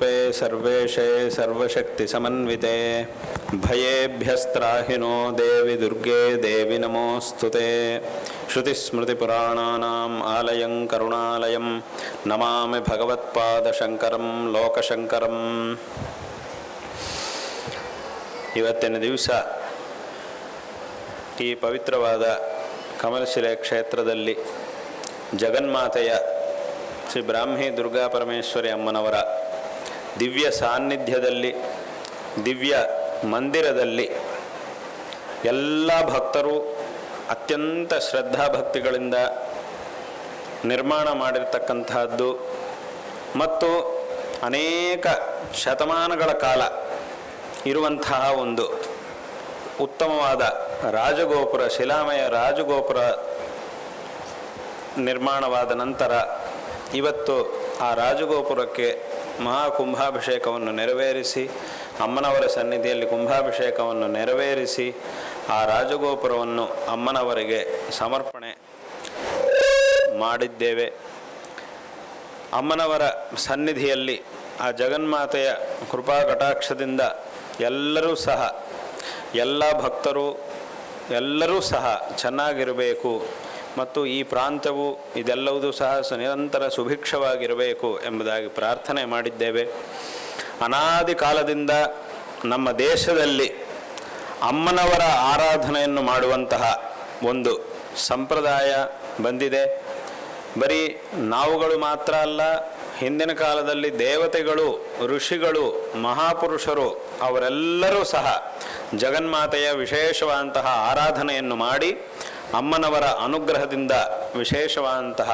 रूपे सर्वेशे सर्वशक्तिसमन्विते भयेभ्यस्त्राहिनो देवि दुर्गे देवि नमोऽस्तु ते श्रुतिस्मृतिपुराणानाम् आलयं करुणालयं नमामि ಭಗವತ್ಪಾದಶಂಕರಂ ಲೋಕಶಂಕರಂ ಇವತ್ತಿನ ದಿವಸ ಈ ಪವಿತ್ರವಾದ ಕಮಲಶಿಲೆ ಕ್ಷೇತ್ರದಲ್ಲಿ ಜಗನ್ಮಾತೆಯ ಶ್ರೀ ಬ್ರಾಹ್ಮಿ ದುರ್ಗಾ ಪರಮೇಶ್ವರಿ ಅಮ್ಮನವರ ದಿವ್ಯ ಸಾನ್ನಿಧ್ಯದಲ್ಲಿ, ದಿವ್ಯ ಮಂದಿರದಲ್ಲಿ ಎಲ್ಲ ಭಕ್ತರು ಅತ್ಯಂತ ಶ್ರದ್ಧಾಭಕ್ತಿಗಳಿಂದ ನಿರ್ಮಾಣ ಮಾಡಿರ್ತಕ್ಕಂತಹದ್ದು. ಮತ್ತು ಅನೇಕ ಶತಮಾನಗಳ ಕಾಲ ಇರುವಂತಹ ಒಂದು ಉತ್ತಮವಾದ ರಾಜಗೋಪುರ, ಶಿಲಾಮಯ ರಾಜಗೋಪುರ ನಿರ್ಮಾಣವಾದ ನಂತರ ಇವತ್ತು ಆ ರಾಜಗೋಪುರಕ್ಕೆ ಮಹಾಕುಂಭಾಭಿಷೇಕವನ್ನು ನೆರವೇರಿಸಿ, ಅಮ್ಮನವರ ಸನ್ನಿಧಿಯಲ್ಲಿ ಕುಂಭಾಭಿಷೇಕವನ್ನು ನೆರವೇರಿಸಿ, ಆ ರಾಜಗೋಪುರವನ್ನು ಅಮ್ಮನವರಿಗೆ ಸಮರ್ಪಣೆ ಮಾಡಿದ್ದೇವೆ. ಅಮ್ಮನವರ ಸನ್ನಿಧಿಯಲ್ಲಿ ಆ ಜಗನ್ಮಾತೆಯ ಕೃಪಾ ಕಟಾಕ್ಷದಿಂದ ಎಲ್ಲರೂ ಸಹ, ಎಲ್ಲ ಭಕ್ತರು ಎಲ್ಲರೂ ಸಹ ಚೆನ್ನಾಗಿರಬೇಕು. ಮತ್ತು ಈ ಪ್ರಾಂತವು ಇದೆಲ್ಲವೂ ಸಹ ನಿರಂತರ ಸುಭಿಕ್ಷವಾಗಿರಬೇಕು ಎಂಬುದಾಗಿ ಪ್ರಾರ್ಥನೆ ಮಾಡಿದ್ದೇವೆ. ಅನಾದಿ ಕಾಲದಿಂದ ನಮ್ಮ ದೇಶದಲ್ಲಿ ಅಮ್ಮನವರ ಆರಾಧನೆಯನ್ನು ಮಾಡುವಂತಹ ಒಂದು ಸಂಪ್ರದಾಯ ಬಂದಿದೆ. ಬರೀ ನಾವುಗಳು ಮಾತ್ರ ಅಲ್ಲ, ಹಿಂದಿನ ಕಾಲದಲ್ಲಿ ದೇವತೆಗಳು, ಋಷಿಗಳು, ಮಹಾಪುರುಷರು ಅವರೆಲ್ಲರೂ ಸಹ ಜಗನ್ಮಾತೆಯ ವಿಶೇಷವಾದಂತಹ ಆರಾಧನೆಯನ್ನು ಮಾಡಿ ಅಮ್ಮನವರ ಅನುಗ್ರಹದಿಂದ ವಿಶೇಷವಾದಂತಹ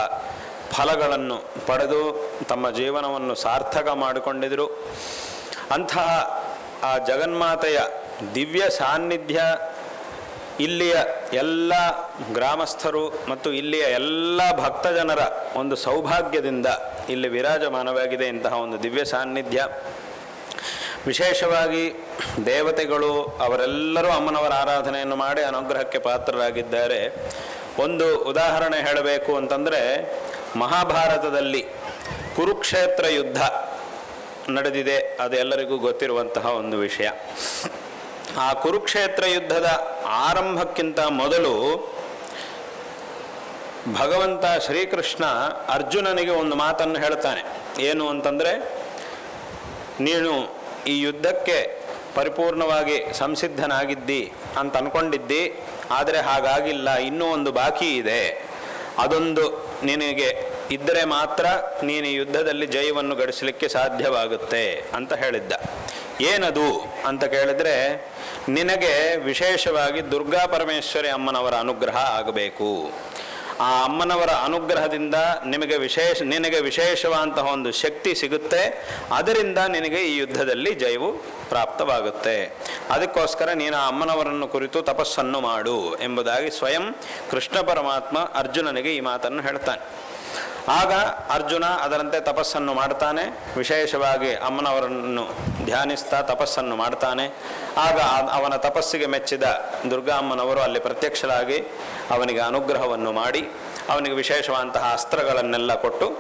ಫಲಗಳನ್ನು ಪಡೆದು ತಮ್ಮ ಜೀವನವನ್ನು ಸಾರ್ಥಕ ಮಾಡಿಕೊಂಡಿದ್ದರು ಅಂತಹ ಆ ಜಗನ್ಮಾತೆಯ ದಿವ್ಯ ಸಾನ್ನಿಧ್ಯ ಇಲ್ಲಿಯ ಎಲ್ಲ ಗ್ರಾಮಸ್ಥರು ಮತ್ತು ಇಲ್ಲಿಯ ಎಲ್ಲ ಭಕ್ತಜನರ ಒಂದು ಸೌಭಾಗ್ಯದಿಂದ ಇಲ್ಲಿ ವಿರಾಜಮಾನವಾಗಿದೆ ಇಂತಹ ಒಂದು ದಿವ್ಯ ಸಾನ್ನಿಧ್ಯ. ವಿಶೇಷವಾಗಿ ದೇವತೆಗಳು ಅವರೆಲ್ಲರೂ ಅಮ್ಮನವರ ಆರಾಧನೆಯನ್ನು ಮಾಡಿ ಅನುಗ್ರಹಕ್ಕೆ ಪಾತ್ರರಾಗಿದ್ದಾರೆ. ಒಂದು ಉದಾಹರಣೆ ಹೇಳಬೇಕು ಅಂತಂದರೆ, ಮಹಾಭಾರತದಲ್ಲಿ ಕುರುಕ್ಷೇತ್ರ ಯುದ್ಧ ನಡೆದಿದೆ, ಅದು ಎಲ್ಲರಿಗೂ ಗೊತ್ತಿರುವಂತಹ ಒಂದು ವಿಷಯ. ಆ ಕುರುಕ್ಷೇತ್ರ ಯುದ್ಧದ ಆರಂಭಕ್ಕಿಂತ ಮೊದಲು ಭಗವಂತ ಶ್ರೀಕೃಷ್ಣ ಅರ್ಜುನನಿಗೆ ಒಂದು ಮಾತನ್ನು ಹೇಳ್ತಾನೆ. ಏನು ಅಂತಂದರೆ, ನೀನು ಈ ಯುದ್ಧಕ್ಕೆ ಪರಿಪೂರ್ಣವಾಗಿ ಸಂಸಿದ್ಧನಾಗಿದ್ದಿ ಅಂತ ಅನ್ಕೊಂಡಿದ್ದಿ, ಆದರೆ ಹಾಗಾಗಿಲ್ಲ, ಇನ್ನೂ ಒಂದು ಬಾಕಿ ಇದೆ. ಅದೊಂದು ನಿನಗೆ ಇದ್ದರೆ ಮಾತ್ರ ನೀನು ಯುದ್ಧದಲ್ಲಿ ಜಯವನ್ನು ಗಳಿಸಲಿಕ್ಕೆ ಸಾಧ್ಯವಾಗುತ್ತೆ ಅಂತ ಹೇಳಿದ್ದ. ಏನದು ಅಂತ ಕೇಳಿದ್ರೆ, ನಿನಗೆ ವಿಶೇಷವಾಗಿ ದುರ್ಗಾ ಪರಮೇಶ್ವರಿ ಅಮ್ಮನವರ ಅನುಗ್ರಹ ಆಗಬೇಕು. ಆ ಅಮ್ಮನವರ ಅನುಗ್ರಹದಿಂದ ನಿಮಗೆ ವಿಶೇಷ, ನಿನಗೆ ವಿಶೇಷವಾದಂತಹ ಒಂದು ಶಕ್ತಿ ಸಿಗುತ್ತೆ. ಅದರಿಂದ ನಿನಗೆ ಈ ಯುದ್ಧದಲ್ಲಿ ಜಯವು ಪ್ರಾಪ್ತವಾಗುತ್ತೆ. ಅದಕ್ಕೋಸ್ಕರ ನೀನು ಆ ಅಮ್ಮನವರನ್ನು ಕುರಿತು ತಪಸ್ಸನ್ನು ಮಾಡು ಎಂಬುದಾಗಿ ಸ್ವಯಂ ಕೃಷ್ಣ ಪರಮಾತ್ಮ ಅರ್ಜುನನಿಗೆ ಈ ಮಾತನ್ನು ಹೇಳ್ತಾನೆ. ಆಗ ಅರ್ಜುನ ಅದರಂತೆ ತಪಸ್ಸನ್ನು ಮಾಡ್ತಾನೆ. ವಿಶೇಷವಾಗಿ ಅಮ್ಮನವರನ್ನು ಧ್ಯಾನಿಸ್ತಾ ತಪಸ್ಸನ್ನು ಮಾಡ್ತಾನೆ. ಆಗ ಅವನ ತಪಸ್ಸಿಗೆ ಮೆಚ್ಚಿದ ದುರ್ಗಾ ಅಮ್ಮನವರು ಅಲ್ಲಿ ಪ್ರತ್ಯಕ್ಷರಾಗಿ ಅವನಿಗೆ ಅನುಗ್ರಹವನ್ನು ಮಾಡಿ, ಅವನಿಗೆ ವಿಶೇಷವಾದಂತಹ ಅಸ್ತ್ರಗಳನ್ನೆಲ್ಲ ಕೊಟ್ಟು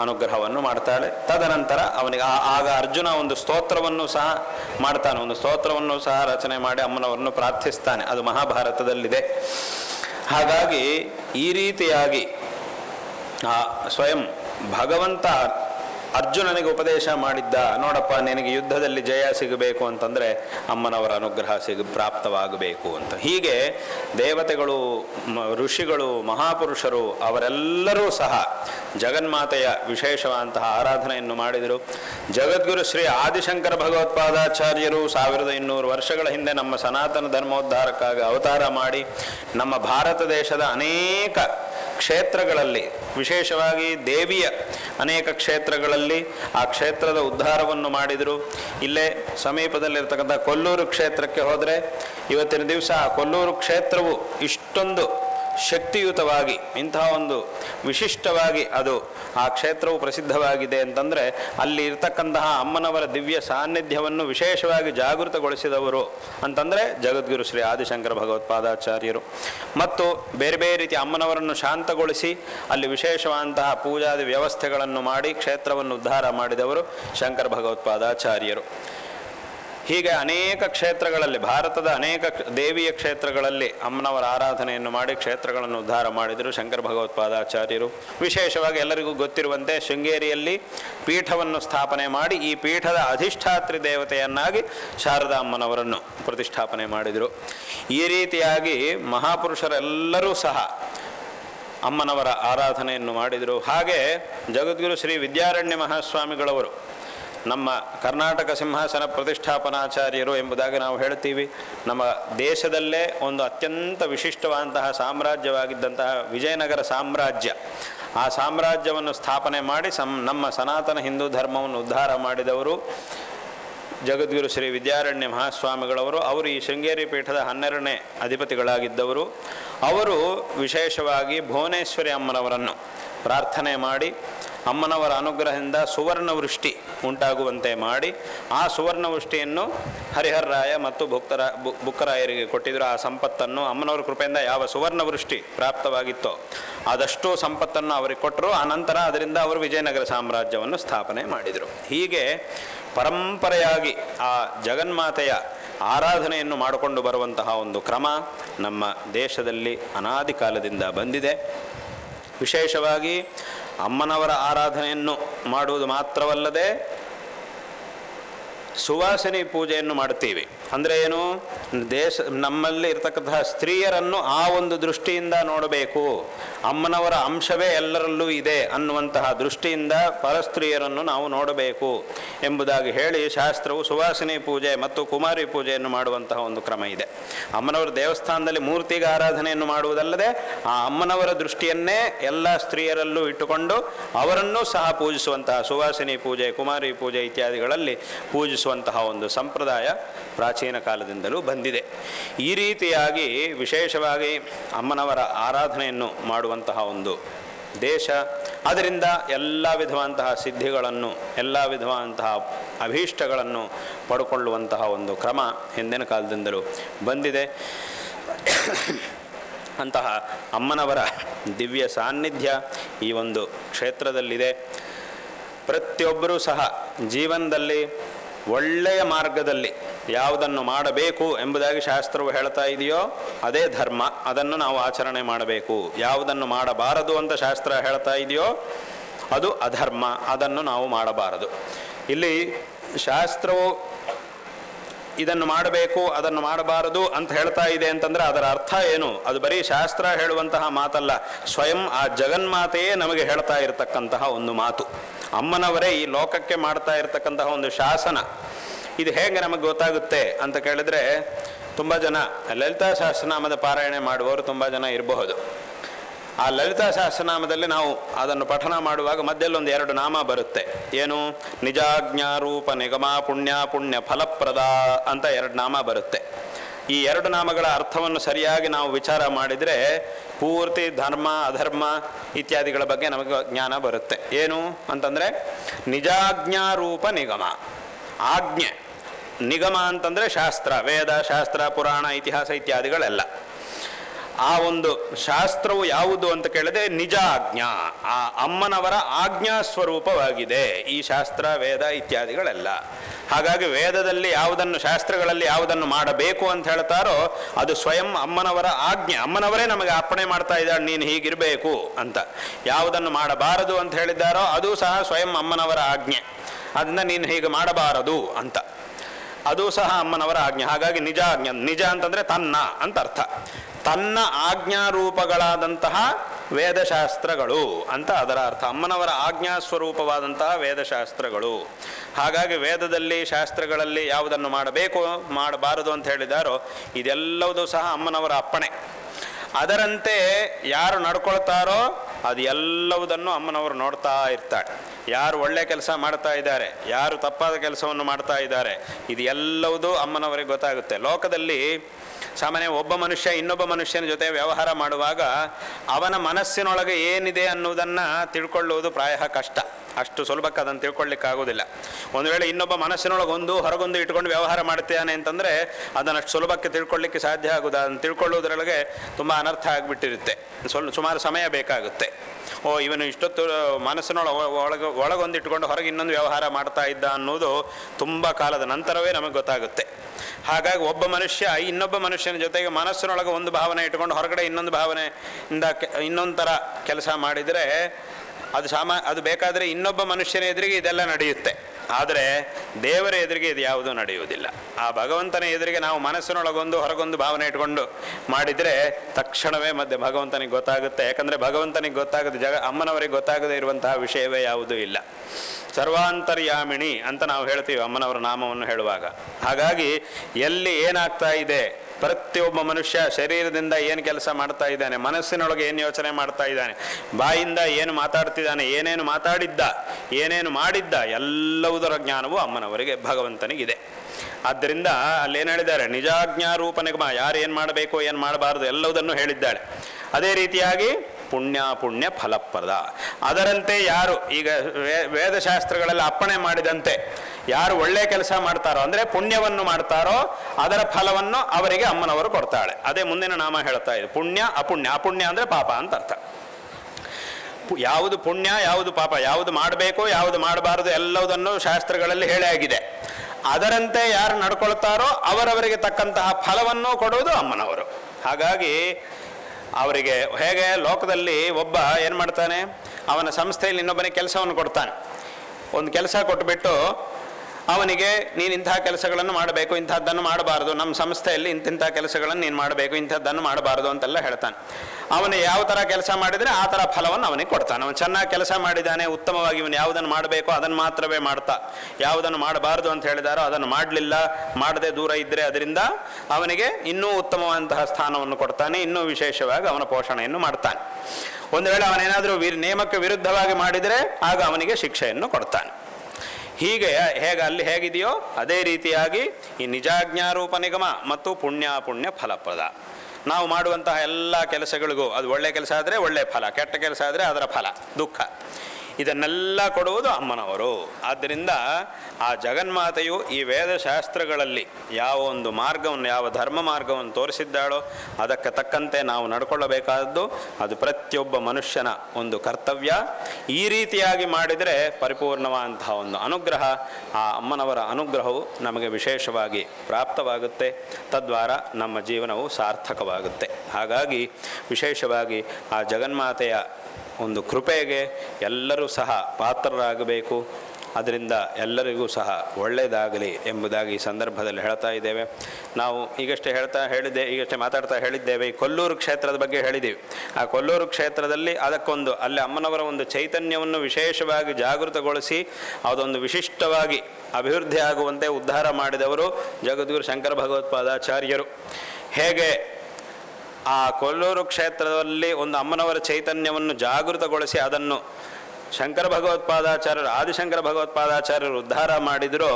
ಅನುಗ್ರಹವನ್ನು ಮಾಡ್ತಾಳೆ. ತದನಂತರ ಅವನಿಗೆ ಆಗ ಅರ್ಜುನ ಒಂದು ಸ್ತೋತ್ರವನ್ನು ಸಹ ಮಾಡ್ತಾನೆ. ಒಂದು ಸ್ತೋತ್ರವನ್ನು ಸಹ ರಚನೆ ಮಾಡಿ ಅಮ್ಮನವರನ್ನು ಪ್ರಾರ್ಥಿಸ್ತಾನೆ. ಅದು ಮಹಾಭಾರತದಲ್ಲಿದೆ. ಹಾಗಾಗಿ ಈ ರೀತಿಯಾಗಿ ಸ್ವಯಂ ಭಗವಂತ ಅರ್ಜುನನಿಗೆ ಉಪದೇಶ ಮಾಡಿದ್ದ, ನೋಡಪ್ಪ, ನಿನಗೆ ಯುದ್ಧದಲ್ಲಿ ಜಯ ಸಿಗಬೇಕು ಅಂತಂದರೆ ಅಮ್ಮನವರ ಅನುಗ್ರಹ ಸಿಗ, ಪ್ರಾಪ್ತವಾಗಬೇಕು ಅಂತ. ಹೀಗೆ ದೇವತೆಗಳು ಋಷಿಗಳು, ಮಹಾಪುರುಷರು, ಅವರೆಲ್ಲರೂ ಸಹ ಜಗನ್ಮಾತೆಯ ವಿಶೇಷವಾದಂತಹ ಆರಾಧನೆಯನ್ನು ಮಾಡಿದರು. ಜಗದ್ಗುರು ಶ್ರೀ ಆದಿಶಂಕರ ಭಗವತ್ಪಾದಾಚಾರ್ಯರು ಸಾವಿರದ ಇನ್ನೂರು ವರ್ಷಗಳ ಹಿಂದೆ ನಮ್ಮ ಸನಾತನ ಧರ್ಮೋದ್ಧಾರಕ್ಕಾಗಿ ಅವತಾರ ಮಾಡಿ ನಮ್ಮ ಭಾರತ ದೇಶದ ಅನೇಕ ಕ್ಷೇತ್ರಗಳಲ್ಲಿ, ವಿಶೇಷವಾಗಿ ದೇವಿಯ ಅನೇಕ ಕ್ಷೇತ್ರಗಳಲ್ಲಿ ಆ ಕ್ಷೇತ್ರದ ಉದ್ಧಾರವನ್ನು ಮಾಡಿದರು. ಇಲ್ಲೇ ಸಮೀಪದಲ್ಲಿರ್ತಕ್ಕಂಥ ಕೊಲ್ಲೂರು ಕ್ಷೇತ್ರಕ್ಕೆ ಹೋದರೆ, ಇವತ್ತಿನ ದಿವಸ ಆ ಕೊಲ್ಲೂರು ಕ್ಷೇತ್ರವು ಇಷ್ಟೊಂದು ಶಕ್ತಿಯುತವಾಗಿ ಇಂತಹ ಒಂದು ವಿಶಿಷ್ಟವಾಗಿ ಅದು ಆ ಕ್ಷೇತ್ರವು ಪ್ರಸಿದ್ಧವಾಗಿದೆ ಅಂತಂದರೆ ಅಲ್ಲಿ ಇರ್ತಕ್ಕಂತಹ ಅಮ್ಮನವರ ದಿವ್ಯ ಸಾನ್ನಿಧ್ಯವನ್ನು ವಿಶೇಷವಾಗಿ ಜಾಗೃತಗೊಳಿಸಿದವರು ಅಂತಂದರೆ ಜಗದ್ಗುರು ಶ್ರೀ ಆದಿಶಂಕರ ಭಗವತ್ಪಾದಾಚಾರ್ಯರು. ಮತ್ತು ಬೇರೆ ಬೇರೆ ರೀತಿಯ ಅಮ್ಮನವರನ್ನು ಶಾಂತಗೊಳಿಸಿ ಅಲ್ಲಿ ವಿಶೇಷವಾದಂತಹ ಪೂಜಾದಿ ವ್ಯವಸ್ಥೆಗಳನ್ನು ಮಾಡಿ ಕ್ಷೇತ್ರವನ್ನು ಉದ್ಧಾರ ಮಾಡಿದವರು ಶಂಕರ ಭಗವತ್ಪಾದಾಚಾರ್ಯರು. ಹೀಗೆ ಅನೇಕ ಕ್ಷೇತ್ರಗಳಲ್ಲಿ, ಭಾರತದ ಅನೇಕ ದೇವಿಯ ಕ್ಷೇತ್ರಗಳಲ್ಲಿ ಅಮ್ಮನವರ ಆರಾಧನೆಯನ್ನು ಮಾಡಿ ಕ್ಷೇತ್ರಗಳನ್ನು ಉದ್ಧಾರ ಮಾಡಿದರು ಶಂಕರ ಭಗವತ್ಪಾದಾಚಾರ್ಯರು. ವಿಶೇಷವಾಗಿ ಎಲ್ಲರಿಗೂ ಗೊತ್ತಿರುವಂತೆ ಶೃಂಗೇರಿಯಲ್ಲಿ ಪೀಠವನ್ನು ಸ್ಥಾಪನೆ ಮಾಡಿ ಈ ಪೀಠದ ಅಧಿಷ್ಠಾತ್ರಿ ದೇವತೆಯನ್ನಾಗಿ ಶಾರದಾ ಅಮ್ಮನವರನ್ನು ಪ್ರತಿಷ್ಠಾಪನೆ ಮಾಡಿದರು. ಈ ರೀತಿಯಾಗಿ ಮಹಾಪುರುಷರೆಲ್ಲರೂ ಸಹ ಅಮ್ಮನವರ ಆರಾಧನೆಯನ್ನು ಮಾಡಿದರು. ಹಾಗೆ ಜಗದ್ಗುರು ಶ್ರೀ ವಿದ್ಯಾರಣ್ಯ ಮಹಾಸ್ವಾಮಿಗಳವರು ನಮ್ಮ ಕರ್ನಾಟಕ ಸಿಂಹಾಸನ ಪ್ರತಿಷ್ಠಾಪನಾಚಾರ್ಯರು ಎಂಬುದಾಗಿ ನಾವು ಹೇಳ್ತೀವಿ ನಮ್ಮ ದೇಶದಲ್ಲೇ ಒಂದು ಅತ್ಯಂತ ವಿಶಿಷ್ಟವಾದಂತಹ ಸಾಮ್ರಾಜ್ಯವಾಗಿದ್ದಂತಹ ವಿಜಯನಗರ ಸಾಮ್ರಾಜ್ಯ. ಆ ಸಾಮ್ರಾಜ್ಯವನ್ನು ಸ್ಥಾಪನೆ ಮಾಡಿ ಸಂ, ನಮ್ಮ ಸನಾತನ ಹಿಂದೂ ಧರ್ಮವನ್ನು ಉದ್ಧಾರ ಮಾಡಿದವರು ಜಗದ್ಗುರು ಶ್ರೀ ವಿದ್ಯಾರಣ್ಯ ಮಹಾಸ್ವಾಮಿಗಳವರು, ಅವರು ಈ ಶೃಂಗೇರಿ ಪೀಠದ ಹನ್ನೆರಡನೇ ಅಧಿಪತಿಗಳಾಗಿದ್ದವರು. ಅವರು ವಿಶೇಷವಾಗಿ ಭುವನೇಶ್ವರಿ ಅಮ್ಮನವರನ್ನು ಪ್ರಾರ್ಥನೆ ಮಾಡಿ ಅಮ್ಮನವರ ಅನುಗ್ರಹದಿಂದ ಸುವರ್ಣವೃಷ್ಟಿ ಉಂಟಾಗುವಂತೆ ಮಾಡಿ ಆ ಸುವರ್ಣವೃಷ್ಟಿಯನ್ನು ಹರಿಹರರಾಯ ಮತ್ತು ಭುಕ್ತರ ಬುಕ್ಕರಾಯರಿಗೆ ಕೊಟ್ಟಿದ್ದರು ಆ ಸಂಪತ್ತನ್ನು ಅಮ್ಮನವರ ಕೃಪೆಯಿಂದ ಯಾವ ಸುವರ್ಣವೃಷ್ಟಿ ಪ್ರಾಪ್ತವಾಗಿತ್ತೋ ಅದಷ್ಟು ಸಂಪತ್ತನ್ನು ಅವರಿಗೆ ಕೊಟ್ಟರು. ಆನಂತರ ಅದರಿಂದ ಅವರು ವಿಜಯನಗರ ಸಾಮ್ರಾಜ್ಯವನ್ನು ಸ್ಥಾಪನೆ ಮಾಡಿದರು. ಹೀಗೆ ಪರಂಪರೆಯಾಗಿ ಆ ಜಗನ್ಮಾತೆಯ ಆರಾಧನೆಯನ್ನು ಮಾಡಿಕೊಂಡು ಬರುವಂತಹ ಒಂದು ಕ್ರಮ ನಮ್ಮ ದೇಶದಲ್ಲಿ ಅನಾದಿ ಕಾಲದಿಂದ ಬಂದಿದೆ. ವಿಶೇಷವಾಗಿ ಅಮ್ಮನವರ ಆರಾಧನೆಯನ್ನು ಮಾಡುವುದು ಮಾತ್ರವಲ್ಲದೆ ಸುವಾಸಿನಿ ಪೂಜೆಯನ್ನು ಮಾಡುತ್ತೀವಿ. ಅಂದರೆ ಏನು? ದೇಶ, ನಮ್ಮಲ್ಲಿ ಇರತಕ್ಕಂತಹ ಸ್ತ್ರೀಯರನ್ನು ಆ ಒಂದು ದೃಷ್ಟಿಯಿಂದ ನೋಡಬೇಕು. ಅಮ್ಮನವರ ಅಂಶವೇ ಎಲ್ಲರಲ್ಲೂ ಇದೆ ಅನ್ನುವಂತಹ ದೃಷ್ಟಿಯಿಂದ ಪರಸ್ತ್ರೀಯರನ್ನು ನಾವು ನೋಡಬೇಕು ಎಂಬುದಾಗಿ ಹೇಳಿ ಶಾಸ್ತ್ರವು ಸುವಾಸಿನಿ ಪೂಜೆ ಮತ್ತು ಕುಮಾರಿ ಪೂಜೆಯನ್ನು ಮಾಡುವಂತಹ ಒಂದು ಕ್ರಮ ಇದೆ. ಅಮ್ಮನವರ ದೇವಸ್ಥಾನದಲ್ಲಿ ಮೂರ್ತಿಗೆ ಆರಾಧನೆಯನ್ನು ಮಾಡುವುದಲ್ಲದೆ ಆ ಅಮ್ಮನವರ ದೃಷ್ಟಿಯನ್ನೇ ಎಲ್ಲ ಸ್ತ್ರೀಯರಲ್ಲೂ ಇಟ್ಟುಕೊಂಡು ಅವರನ್ನೂ ಸಹ ಪೂಜಿಸುವಂತಹ ಸುವಾಸಿನಿ ಪೂಜೆ, ಕುಮಾರಿ ಪೂಜೆ ಇತ್ಯಾದಿಗಳಲ್ಲಿ ಪೂಜಿಸುವಂತಹ ಒಂದು ಸಂಪ್ರದಾಯ ಪ್ರಾಚೀನ ಕಾಲದಿಂದಲೂ ಬಂದಿದೆ. ಈ ರೀತಿಯಾಗಿ ವಿಶೇಷವಾಗಿ ಅಮ್ಮನವರ ಆರಾಧನೆಯನ್ನು ಮಾಡುವಂತಹ ಒಂದು ದೇಶ. ಅದರಿಂದ ಎಲ್ಲ ವಿಧವಾದಂತಹ ಸಿದ್ಧಿಗಳನ್ನು, ಎಲ್ಲ ವಿಧವಾದಂತಹ ಅಭೀಷ್ಟಗಳನ್ನು ಪಡ್ಕೊಳ್ಳುವಂತಹ ಒಂದು ಕ್ರಮ ಹಿಂದಿನ ಕಾಲದಿಂದಲೂ ಬಂದಿದೆ. ಅಂತಹ ಅಮ್ಮನವರ ದಿವ್ಯ ಸಾನ್ನಿಧ್ಯ ಈ ಒಂದು ಕ್ಷೇತ್ರದಲ್ಲಿದೆ. ಪ್ರತಿಯೊಬ್ಬರೂ ಸಹ ಜೀವನದಲ್ಲಿ ಒಳ್ಳೆಯ ಮಾರ್ಗದಲ್ಲಿ ಯಾವುದನ್ನು ಮಾಡಬೇಕು ಎಂಬುದಾಗಿ ಶಾಸ್ತ್ರವು ಹೇಳ್ತಾ ಇದೆಯೋ ಅದೇ ಧರ್ಮ, ಅದನ್ನು ನಾವು ಆಚರಣೆ ಮಾಡಬೇಕು. ಯಾವುದನ್ನು ಮಾಡಬಾರದು ಅಂತ ಶಾಸ್ತ್ರ ಹೇಳ್ತಾ ಇದೆಯೋ ಅದು ಅಧರ್ಮ, ಅದನ್ನು ನಾವು ಮಾಡಬಾರದು. ಇಲ್ಲಿ ಶಾಸ್ತ್ರವು ಇದನ್ನು ಮಾಡಬೇಕು, ಅದನ್ನು ಮಾಡಬಾರದು ಅಂತ ಹೇಳ್ತಾ ಇದೆ ಅಂತಂದ್ರೆ ಅದರ ಅರ್ಥ ಏನು? ಅದು ಬರೀ ಶಾಸ್ತ್ರ ಹೇಳುವಂತಹ ಮಾತಲ್ಲ, ಸ್ವಯಂ ಆ ಜಗನ್ಮಾತೆಯೇ ನಮಗೆ ಹೇಳ್ತಾ ಇರತಕ್ಕಂತಹ ಒಂದು ಮಾತು. ಅಮ್ಮನವರೇ ಈ ಲೋಕಕ್ಕೆ ಮಾಡ್ತಾ ಇರತಕ್ಕಂತಹ ಒಂದು ಶಾಸನ. ಇದು ಹೇಗೆ ನಮಗೆ ಗೊತ್ತಾಗುತ್ತೆ ಅಂತ ಕೇಳಿದ್ರೆ ತುಂಬ ಜನ ಲಲಿತಾ ಸಹಸ್ರನಾಮದ ಪಾರಾಯಣೆ ಮಾಡುವವರು ತುಂಬ ಜನ ಇರಬಹುದು. ಆ ಲಲಿತಾ ಸಹಸ್ರನಾಮದಲ್ಲಿ ನಾವು ಅದನ್ನು ಪಠನ ಮಾಡುವಾಗ ಮಧ್ಯದಲ್ಲಿ ಒಂದು ಎರಡು ನಾಮ ಬರುತ್ತೆ. ಏನು? ನಿಜಾಜ್ಞಾರೂಪ ನಿಗಮ ಪುಣ್ಯ ಪುಣ್ಯ ಫಲಪ್ರದ ಅಂತ ಎರಡು ನಾಮ ಬರುತ್ತೆ. ಈ ಎರಡು ನಾಮಗಳ ಅರ್ಥವನ್ನು ಸರಿಯಾಗಿ ನಾವು ವಿಚಾರ ಮಾಡಿದರೆ ಪೂರ್ತಿ ಧರ್ಮ, ಅಧರ್ಮ ಇತ್ಯಾದಿಗಳ ಬಗ್ಗೆ ನಮಗೆ ಜ್ಞಾನ ಬರುತ್ತೆ. ಏನು ಅಂತಂದರೆ? ನಿಜಾಜ್ಞಾರೂಪ ನಿಗಮ. ಆಜ್ಞೆ. ನಿಗಮ ಅಂತಂದರೆ ಶಾಸ್ತ್ರ, ವೇದ, ಶಾಸ್ತ್ರ, ಪುರಾಣ, ಇತಿಹಾಸ ಇತ್ಯಾದಿಗಳೆಲ್ಲ. ಆ ಒಂದು ಶಾಸ್ತ್ರವು ಯಾವುದು ಅಂತ ಕೇಳಿದೆ ನಿಜ ಆಜ್ಞಾ ಆ ಅಮ್ಮನವರ ಆಜ್ಞಾ ಸ್ವರೂಪವಾಗಿದೆ ಈ ಶಾಸ್ತ್ರ, ವೇದ ಇತ್ಯಾದಿಗಳೆಲ್ಲ. ಹಾಗಾಗಿ ವೇದದಲ್ಲಿ ಯಾವುದನ್ನು, ಶಾಸ್ತ್ರಗಳಲ್ಲಿ ಯಾವುದನ್ನು ಮಾಡಬೇಕು ಅಂತ ಹೇಳ್ತಾರೋ ಅದು ಸ್ವಯಂ ಅಮ್ಮನವರ ಆಜ್ಞೆ. ಅಮ್ಮನವರೇ ನಮಗೆ ಅಪ್ಪಣೆ ಮಾಡ್ತಾ ಇದ್ದಾಳೆ, ನೀನು ಹೀಗಿರಬೇಕು ಅಂತ. ಯಾವುದನ್ನು ಮಾಡಬಾರದು ಅಂತ ಹೇಳಿದ್ದಾರೋ ಅದು ಸಹ ಸ್ವಯಂ ಅಮ್ಮನವರ ಆಜ್ಞೆ. ಅದನ್ನ ನೀನು ಹೀಗೆ ಮಾಡಬಾರದು ಅಂತ. ಅದು ಸಹ ಅಮ್ಮನವರ ಆಜ್ಞೆ. ಹಾಗಾಗಿ ನಿಜ ಆಜ್ಞೆ. ನಿಜ ಅಂತಂದ್ರೆ ತನ್ನ ಅಂತ ಅರ್ಥ. ತನ್ನ ಆಜ್ಞಾರೂಪಗಳಾದಂತಹ ವೇದಶಾಸ್ತ್ರಗಳು ಅಂತ ಅದರ ಅರ್ಥ. ಅಮ್ಮನವರ ಆಜ್ಞಾ ಸ್ವರೂಪವಾದಂತಹ ವೇದಶಾಸ್ತ್ರಗಳು. ಹಾಗಾಗಿ ವೇದದಲ್ಲಿ, ಶಾಸ್ತ್ರಗಳಲ್ಲಿ ಯಾವುದನ್ನು ಮಾಡಬೇಕು, ಮಾಡಬಾರದು ಅಂತ ಹೇಳಿದಾರೋ ಇದೆಲ್ಲವೂ ಸಹ ಅಮ್ಮನವರ ಅಪ್ಪಣೆ. ಅದರಂತೆ ಯಾರು ನಡ್ಕೊಳ್ತಾರೋ, ಅದು ಎಲ್ಲವುದನ್ನು ಅಮ್ಮನವರು ನೋಡ್ತಾ ಇರ್ತಾಳೆ ಯಾರು ಒಳ್ಳೆ ಕೆಲಸ ಮಾಡ್ತಾ ಇದ್ದಾರೆ, ಯಾರು ತಪ್ಪಾದ ಕೆಲಸವನ್ನು ಮಾಡ್ತಾ ಇದ್ದಾರೆ, ಇದು ಎಲ್ಲವುದೂ ಅಮ್ಮನವರಿಗೆ ಗೊತ್ತಾಗುತ್ತೆ. ಲೋಕದಲ್ಲಿ ಸಾಮಾನ್ಯ ಒಬ್ಬ ಮನುಷ್ಯ ಇನ್ನೊಬ್ಬ ಮನುಷ್ಯನ ಜೊತೆ ವ್ಯವಹಾರ ಮಾಡುವಾಗ ಅವನ ಮನಸ್ಸಿನೊಳಗೆ ಏನಿದೆ ಅನ್ನುವುದನ್ನು ತಿಳ್ಕೊಳ್ಳುವುದು ಪ್ರಾಯ ಕಷ್ಟ. ಅಷ್ಟು ಸುಲಭಕ್ಕೆ ಅದನ್ನು ತಿಳ್ಕೊಳ್ಳಿಕ್ಕಾಗೋದಿಲ್ಲ ಒಂದು ವೇಳೆ ಇನ್ನೊಬ್ಬ ಮನಸ್ಸಿನೊಳಗೆ ಒಂದು ಹೊರಗೊಂದು ಇಟ್ಕೊಂಡು ವ್ಯವಹಾರ ಮಾಡ್ತೇನೆ ಅಂತಂದರೆ ಅದನ್ನು ಅಷ್ಟು ಸುಲಭಕ್ಕೆ ತಿಳ್ಕೊಳ್ಳಿಕ್ಕೆ ಸಾಧ್ಯ ಆಗೋದು? ಅದನ್ನು ತಿಳ್ಕೊಳ್ಳೋದ್ರೊಳಗೆ ತುಂಬ ಅನರ್ಥ ಆಗಿಬಿಟ್ಟಿರುತ್ತೆ. ಸ್ವಲ್ಪ ಸುಮಾರು ಸಮಯ ಬೇಕಾಗುತ್ತೆ. ಓ, ಇವನು ಇಷ್ಟೊತ್ತು ಮನಸ್ಸಿನೊಳಗೆ ಒಳಗೆ, ಒಳಗೊಂದು ಇಟ್ಕೊಂಡು ಹೊರಗೆ ಇನ್ನೊಂದು ವ್ಯವಹಾರ ಮಾಡ್ತಾ ಇದ್ದ ಅನ್ನೋದು ತುಂಬ ಕಾಲದ ನಂತರವೇ ನಮಗೆ ಗೊತ್ತಾಗುತ್ತೆ. ಹಾಗಾಗಿ ಒಬ್ಬ ಮನುಷ್ಯ, ಇನ್ನೊಬ್ಬ ಮನುಷ್ಯನ ಜೊತೆಗೆ ಮನಸ್ಸಿನೊಳಗೆ ಒಂದು ಭಾವನೆ ಇಟ್ಕೊಂಡು ಹೊರಗಡೆ ಇನ್ನೊಂದು ಭಾವನೆಯಿಂದ ಕೆ, ಇನ್ನೊಂದು ಥರ ಕೆಲಸ ಮಾಡಿದರೆ ಅದು ಸಾಮಾ, ಅದು ಬೇಕಾದರೆ ಇನ್ನೊಬ್ಬ ಮನುಷ್ಯನ ಎದುರಿಗೆ ಇದೆಲ್ಲ ನಡೆಯುತ್ತೆ. ಆದರೆ ದೇವರ ಎದುರಿಗೆ ಇದು ಯಾವುದೂ ನಡೆಯುವುದಿಲ್ಲ. ಆ ಭಗವಂತನ ಎದುರಿಗೆ ನಾವು ಮನಸ್ಸಿನೊಳಗೊಂದು ಹೊರಗೊಂದು ಭಾವನೆ ಇಟ್ಕೊಂಡು ಮಾಡಿದರೆ ತಕ್ಷಣವೇ ಮಧ್ಯೆ ಭಗವಂತನಿಗೆ ಗೊತ್ತಾಗುತ್ತೆ. ಯಾಕಂದರೆ ಭಗವಂತನಿಗೆ ಗೊತ್ತಾಗದೆ ಜಗ, ಅಮ್ಮನವರಿಗೆ ಗೊತ್ತಾಗದೇ ಇರುವಂತಹ ವಿಷಯವೇ ಯಾವುದೂ ಇಲ್ಲ. ಸರ್ವಾಂತರ್ಯಾಮಿಣಿ ಅಂತ ನಾವು ಹೇಳ್ತೀವಿ ಅಮ್ಮನವರ ನಾಮವನ್ನು ಹೇಳುವಾಗ. ಹಾಗಾಗಿ ಎಲ್ಲಿ ಏನಾಗ್ತಾ ಇದೆ? ಪ್ರತಿಯೊಬ್ಬ ಮನುಷ್ಯ ಶರೀರದಿಂದ ಏನು ಕೆಲಸ ಮಾಡ್ತಾ ಇದ್ದಾನೆ, ಮನಸ್ಸಿನೊಳಗೆ ಏನು ಯೋಚನೆ ಮಾಡ್ತಾ ಇದ್ದಾನೆ, ಬಾಯಿಂದ ಏನು ಮಾತಾಡ್ತಿದ್ದಾನೆ, ಏನೇನು ಮಾತಾಡಿದ್ದ, ಏನೇನು ಮಾಡಿದ್ದ, ಎಲ್ಲವುದರ ಜ್ಞಾನವು ಅಮ್ಮನವರಿಗೆ, ಭಗವಂತನಿಗಿದೆ. ಆದ್ದರಿಂದ ಅಲ್ಲೇನು ಹೇಳಿದ್ದಾರೆ, ನಿಜಾಜ್ಞಾರೂಪ ನಿಗಮ, ಯಾರು ಏನು ಮಾಡಬೇಕು, ಏನು ಮಾಡಬಾರ್ದು, ಎಲ್ಲವುದನ್ನು ಹೇಳಿದ್ದಾಳೆ. ಅದೇ ರೀತಿಯಾಗಿ ಪುಣ್ಯ ಪುಣ್ಯ ಫಲಪ್ರದ. ಅದರಂತೆ ಯಾರು, ಈಗ ವೇದಶಾಸ್ತ್ರಗಳೆಲ್ಲ ಅಪ್ಪಣೆ ಮಾಡಿದಂತೆ ಯಾರು ಒಳ್ಳೆ ಕೆಲಸ ಮಾಡ್ತಾರೋ, ಅಂದರೆ ಪುಣ್ಯವನ್ನು ಮಾಡ್ತಾರೋ, ಅದರ ಫಲವನ್ನು ಅವರಿಗೆ ಅಮ್ಮನವರು ಕೊಡ್ತಾಳೆ. ಅದೇ ಮುಂದಿನ ನಾಮ ಹೇಳ್ತಾ ಇದೆ. ಪುಣ್ಯ, ಅಪುಣ್ಯ. ಅಪುಣ್ಯ ಅಂದರೆ ಪಾಪ ಅಂತ ಅರ್ಥ. ಯಾವುದು ಪುಣ್ಯ, ಯಾವುದು ಪಾಪ, ಯಾವುದು ಮಾಡಬೇಕು, ಯಾವುದು ಮಾಡಬಾರದು, ಎಲ್ಲವುದನ್ನು ಶಾಸ್ತ್ರಗಳಲ್ಲಿ ಹೇಳಿ ಆಗಿದೆ. ಅದರಂತೆ ಯಾರು ನಡ್ಕೊಳ್ತಾರೋ, ಅವರವರಿಗೆ ತಕ್ಕಂತಹ ಫಲವನ್ನು ಕೊಡುವುದು ಅಮ್ಮನವರು. ಹಾಗಾಗಿ ಅವರಿಗೆ ಹೇಗೆ ಲೋಕದಲ್ಲಿ ಒಬ್ಬ ಏನು ಮಾಡ್ತಾನೆ? ಅವನ ಸಂಸ್ಥೆಯಲ್ಲಿ ಇನ್ನೊಬ್ಬನಿಗೆ ಕೆಲಸವನ್ನು ಕೊಡ್ತಾನೆ. ಒಂದು ಕೆಲಸ ಕೊಟ್ಟುಬಿಟ್ಟು ಅವನಿಗೆ, ನೀನು ಇಂತಹ ಕೆಲಸಗಳನ್ನು ಮಾಡಬೇಕು ಇಂಥದ್ದನ್ನು ಮಾಡಬಾರ್ದು. ನಮ್ಮ ಸಂಸ್ಥೆಯಲ್ಲಿ ಇಂತಿಂಥ ಕೆಲಸಗಳನ್ನು ನೀನು ಮಾಡಬೇಕು ಇಂಥದ್ದನ್ನು ಮಾಡಬಾರ್ದು ಅಂತೆಲ್ಲ ಹೇಳ್ತಾನೆ. ಅವನು ಯಾವ ಥರ ಕೆಲಸ ಮಾಡಿದರೆ ಆ ಥರ ಫಲವನ್ನು ಅವನಿಗೆ ಕೊಡ್ತಾನೆ. ಅವನು ಚೆನ್ನಾಗಿ ಕೆಲಸ ಮಾಡಿದ್ದಾನೆ, ಉತ್ತಮವಾಗಿ ಇವನು ಯಾವುದನ್ನು ಮಾಡಬೇಕು, ಅದನ್ನು ಮಾತ್ರವೇ ಮಾಡ್ತಾ. ಯಾವುದನ್ನು ಮಾಡಬಾರ್ದು ಅಂತ ಹೇಳಿದಾರೋ ಅದನ್ನು ಮಾಡಲಿಲ್ಲ. ಮಾಡದೆ ದೂರ ಇದ್ದರೆ ಅದರಿಂದ ಅವನಿಗೆ ಇನ್ನೂ ಉತ್ತಮವಾದಂತಹ ಸ್ಥಾನವನ್ನು ಕೊಡ್ತಾನೆ, ಇನ್ನೂ ವಿಶೇಷವಾಗಿ ಅವನ ಪೋಷಣೆಯನ್ನು ಮಾಡ್ತಾನೆ. ಒಂದು ವೇಳೆ ಅವನೇನಾದರೂ ವಿ ನೇಮಕ್ಕೆ ವಿರುದ್ಧವಾಗಿ ಮಾಡಿದರೆ, ಆಗ ಅವನಿಗೆ ಶಿಕ್ಷೆಯನ್ನು ಕೊಡ್ತಾನೆ. ಹೀಗೆ ಹೇಗೆ ಅಲ್ಲಿ ಹೇಗಿದೆಯೋ ಅದೇ ರೀತಿಯಾಗಿ ಈ ನಿಜಾಜ್ಞಾರೂಪ ನಿಗಮ ಮತ್ತು ಪುಣ್ಯಾಪುಣ್ಯ ಪುಣ್ಯ ಫಲಪ್ರದ. ನಾವು ಮಾಡುವಂತಹ ಎಲ್ಲ ಕೆಲಸಗಳಿಗೂ ಅದು ಒಳ್ಳೆ ಕೆಲಸ ಆದರೆ ಒಳ್ಳೆ ಫಲ, ಕೆಟ್ಟ ಕೆಲಸ ಆದರೆ ಅದರ ಫಲ, ದುಃಖ. ಇದನ್ನೆಲ್ಲ ಕೊಡುವುದು ಅಮ್ಮನವರು. ಆದ್ದರಿಂದ ಆ ಜಗನ್ಮಾತೆಯು ಈ ವೇದಶಾಸ್ತ್ರಗಳಲ್ಲಿ ಯಾವ ಒಂದು ಮಾರ್ಗವನ್ನು, ಯಾವ ಧರ್ಮ ಮಾರ್ಗವನ್ನು ತೋರಿಸಿದ್ದಾಳೋ, ಅದಕ್ಕೆ ತಕ್ಕಂತೆ ನಾವು ನಡ್ಕೊಳ್ಳಬೇಕಾದದ್ದು ಅದು ಪ್ರತಿಯೊಬ್ಬ ಮನುಷ್ಯನ ಒಂದು ಕರ್ತವ್ಯ. ಈ ರೀತಿಯಾಗಿ ಮಾಡಿದರೆ ಪರಿಪೂರ್ಣವಾದಂತಹ ಒಂದು ಅನುಗ್ರಹ, ಆ ಅಮ್ಮನವರ ಅನುಗ್ರಹವು ನಮಗೆ ವಿಶೇಷವಾಗಿ ಪ್ರಾಪ್ತವಾಗುತ್ತೆ. ತದ್ವಾರ ನಮ್ಮ ಜೀವನವು ಸಾರ್ಥಕವಾಗುತ್ತೆ. ಹಾಗಾಗಿ ವಿಶೇಷವಾಗಿ ಆ ಜಗನ್ಮಾತೆಯ ಒಂದು ಕೃಪೆಗೆ ಎಲ್ಲರೂ ಸಹ ಪಾತ್ರರಾಗಬೇಕು. ಅದರಿಂದ ಎಲ್ಲರಿಗೂ ಸಹ ಒಳ್ಳೆಯದಾಗಲಿ ಎಂಬುದಾಗಿ ಈ ಸಂದರ್ಭದಲ್ಲಿ ಹೇಳ್ತಾ ಇದ್ದೇವೆ. ನಾವು ಈಗಷ್ಟೇ ಹೇಳ್ತಾ ಹೇಳಿದ್ದೆ, ಈಗಷ್ಟೇ ಮಾತಾಡ್ತಾ ಹೇಳಿದ್ದೇವೆ, ಈ ಕೊಲ್ಲೂರು ಕ್ಷೇತ್ರದ ಬಗ್ಗೆ ಹೇಳಿದ್ದೀವಿ. ಆ ಕೊಲ್ಲೂರು ಕ್ಷೇತ್ರದಲ್ಲಿ ಅದಕ್ಕೊಂದು, ಅಲ್ಲಿ ಅಮ್ಮನವರ ಒಂದು ಚೈತನ್ಯವನ್ನು ವಿಶೇಷವಾಗಿ ಜಾಗೃತಗೊಳಿಸಿ, ಅದೊಂದು ವಿಶಿಷ್ಟವಾಗಿ ಅಭಿವೃದ್ಧಿ ಆಗುವಂತೆ ಉದ್ಧಾರ ಮಾಡಿದವರು ಜಗದ್ಗುರು ಶಂಕರ ಭಗವತ್ಪಾದಾಚಾರ್ಯರು. ಹೇಗೆ ಆ ಕೊಲ್ಲೂರು ಕ್ಷೇತ್ರದಲ್ಲಿ ಒಂದು ಅಮ್ಮನವರ ಚೈತನ್ಯವನ್ನು ಜಾಗೃತಗೊಳಿಸಿ ಅದನ್ನು ಶಂಕರ ಭಗವತ್ಪಾದಾಚಾರ್ಯರು, ಆದಿಶಂಕರ ಭಗವತ್ಪಾದಾಚಾರ್ಯರು ಉದ್ಧಾರ ಮಾಡಿದರೋ.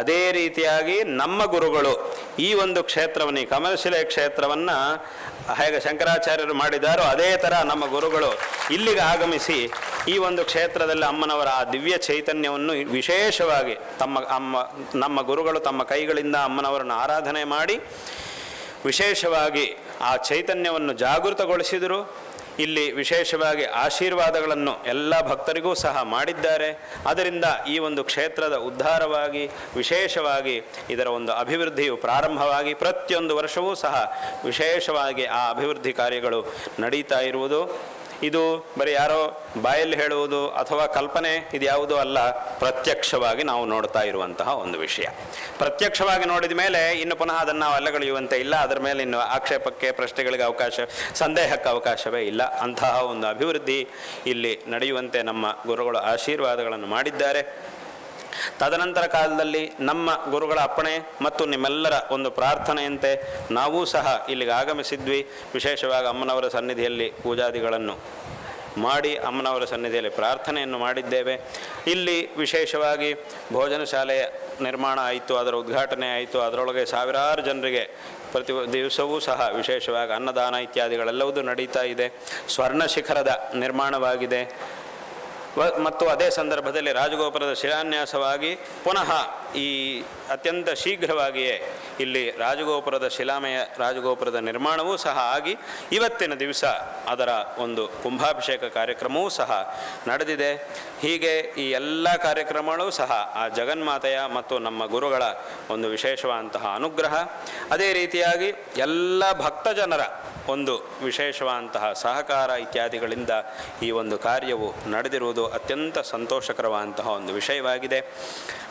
ಅದೇ ರೀತಿಯಾಗಿ ನಮ್ಮ ಗುರುಗಳು ಈ ಒಂದು ಕ್ಷೇತ್ರವನ್ನು, ಈ ಕಮಲಶಿಲೆ ಕ್ಷೇತ್ರವನ್ನು ಹೇಗೆ ಶಂಕರಾಚಾರ್ಯರು ಮಾಡಿದಾರೋ ಅದೇ ಥರ ನಮ್ಮ ಗುರುಗಳು ಇಲ್ಲಿಗೆ ಆಗಮಿಸಿ ಈ ಒಂದು ಕ್ಷೇತ್ರದಲ್ಲಿ ಅಮ್ಮನವರ ಆ ದಿವ್ಯ ಚೈತನ್ಯವನ್ನು ವಿಶೇಷವಾಗಿ ತಮ್ಮ ಅಮ್ಮ, ನಮ್ಮ ಗುರುಗಳು ತಮ್ಮ ಕೈಗಳಿಂದ ಅಮ್ಮನವರನ್ನು ಆರಾಧನೆ ಮಾಡಿ ವಿಶೇಷವಾಗಿ ಆ ಚೈತನ್ಯವನ್ನು ಜಾಗೃತಗೊಳಿಸಿದರು. ಇಲ್ಲಿ ವಿಶೇಷವಾಗಿ ಆಶೀರ್ವಾದಗಳನ್ನು ಎಲ್ಲ ಭಕ್ತರಿಗೂ ಸಹ ಮಾಡಿದ್ದಾರೆ. ಅದರಿಂದ ಈ ಒಂದು ಕ್ಷೇತ್ರದ ಉದ್ಧಾರವಾಗಿ, ವಿಶೇಷವಾಗಿ ಇದರ ಒಂದು ಅಭಿವೃದ್ಧಿಯು ಪ್ರಾರಂಭವಾಗಿ ಪ್ರತಿಯೊಂದು ವರ್ಷವೂ ಸಹ ವಿಶೇಷವಾಗಿ ಆ ಅಭಿವೃದ್ಧಿ ಕಾರ್ಯಗಳು ನಡೀತಾ ಇರುವುದು. ಇದು ಬರೀ ಯಾರೋ ಬಾಯಲ್ಲಿ ಹೇಳುವುದು ಅಥವಾ ಕಲ್ಪನೆ ಇದು ಯಾವುದೂ ಅಲ್ಲ, ಪ್ರತ್ಯಕ್ಷವಾಗಿ ನಾವು ನೋಡ್ತಾ ಇರುವಂತಹ ಒಂದು ವಿಷಯ. ಪ್ರತ್ಯಕ್ಷವಾಗಿ ನೋಡಿದ ಮೇಲೆ ಇನ್ನು ಪುನಃ ಅದನ್ನು ನಾವು ಅಲ್ಲಗಳೆಯುವಂತೆ ಇಲ್ಲ, ಅದರ ಮೇಲೆ ಇನ್ನು ಆಕ್ಷೇಪಕ್ಕೆ, ಪ್ರಶ್ನೆಗಳಿಗೆ ಅವಕಾಶ, ಸಂದೇಹಕ್ಕೆ ಅವಕಾಶವೇ ಇಲ್ಲ. ಅಂತಹ ಒಂದು ಅಭಿವೃದ್ಧಿ ಇಲ್ಲಿ ನಡೆಯುವಂತೆ ನಮ್ಮ ಗುರುಗಳು ಆಶೀರ್ವಾದಗಳನ್ನು ಮಾಡಿದ್ದಾರೆ. ತದನಂತರ ಕಾಲದಲ್ಲಿ ನಮ್ಮ ಗುರುಗಳ ಅಪ್ಪಣೆ ಮತ್ತು ನಿಮ್ಮೆಲ್ಲರ ಒಂದು ಪ್ರಾರ್ಥನೆಯಂತೆ ನಾವೂ ಸಹ ಇಲ್ಲಿಗೆ ಆಗಮಿಸಿದ್ವಿ. ವಿಶೇಷವಾಗಿ ಅಮ್ಮನವರ ಸನ್ನಿಧಿಯಲ್ಲಿ ಪೂಜಾದಿಗಳನ್ನು ಮಾಡಿ ಅಮ್ಮನವರ ಸನ್ನಿಧಿಯಲ್ಲಿ ಪ್ರಾರ್ಥನೆಯನ್ನು ಮಾಡಿದ್ದೇವೆ. ಇಲ್ಲಿ ವಿಶೇಷವಾಗಿ ಭೋಜನ ಶಾಲೆಯ ನಿರ್ಮಾಣ ಆಯಿತು, ಅದರ ಉದ್ಘಾಟನೆ ಆಯಿತು. ಅದರೊಳಗೆ ಸಾವಿರಾರು ಜನರಿಗೆ ಪ್ರತಿ ದಿವಸವೂ ಸಹ ವಿಶೇಷವಾಗಿ ಅನ್ನದಾನ ಇತ್ಯಾದಿಗಳೆಲ್ಲವೂ ನಡೀತಾ ಇದೆ. ಸ್ವರ್ಣ ಶಿಖರದ ನಿರ್ಮಾಣವಾಗಿದೆ. ಮತ್ತು ಅದೇ ಸಂದರ್ಭದಲ್ಲಿ ರಾಜಗೋಪುರದ ಶಿಲಾನ್ಯಾಸವಾಗಿ ಪುನಃ ಈ ಅತ್ಯಂತ ಶೀಘ್ರವಾಗಿಯೇ ಇಲ್ಲಿ ರಾಜಗೋಪುರದ ಶಿಲಾಮಯ, ರಾಜಗೋಪುರದ ನಿರ್ಮಾಣವೂ ಸಹ ಆಗಿ ಇವತ್ತಿನ ದಿವಸ ಅದರ ಒಂದು ಕುಂಭಾಭಿಷೇಕ ಕಾರ್ಯಕ್ರಮವೂ ಸಹ ನಡೆದಿದೆ. ಹೀಗೆ ಈ ಎಲ್ಲ ಕಾರ್ಯಕ್ರಮಗಳು ಸಹ ಆ ಜಗನ್ಮಾತೆಯ ಮತ್ತು ನಮ್ಮ ಗುರುಗಳ ಒಂದು ವಿಶೇಷವಾದಂತಹ ಅನುಗ್ರಹ. ಅದೇ ರೀತಿಯಾಗಿ ಎಲ್ಲ ಭಕ್ತ ಜನರ ಒಂದು ವಿಶೇಷವಾದಂತಹ ಸಹಕಾರ ಇತ್ಯಾದಿಗಳಿಂದ ಈ ಒಂದು ಕಾರ್ಯವು ನಡೆದಿರುವುದು ಅತ್ಯಂತ ಸಂತೋಷಕರವಾದಂತಹ ಒಂದು ವಿಷಯವಾಗಿದೆ.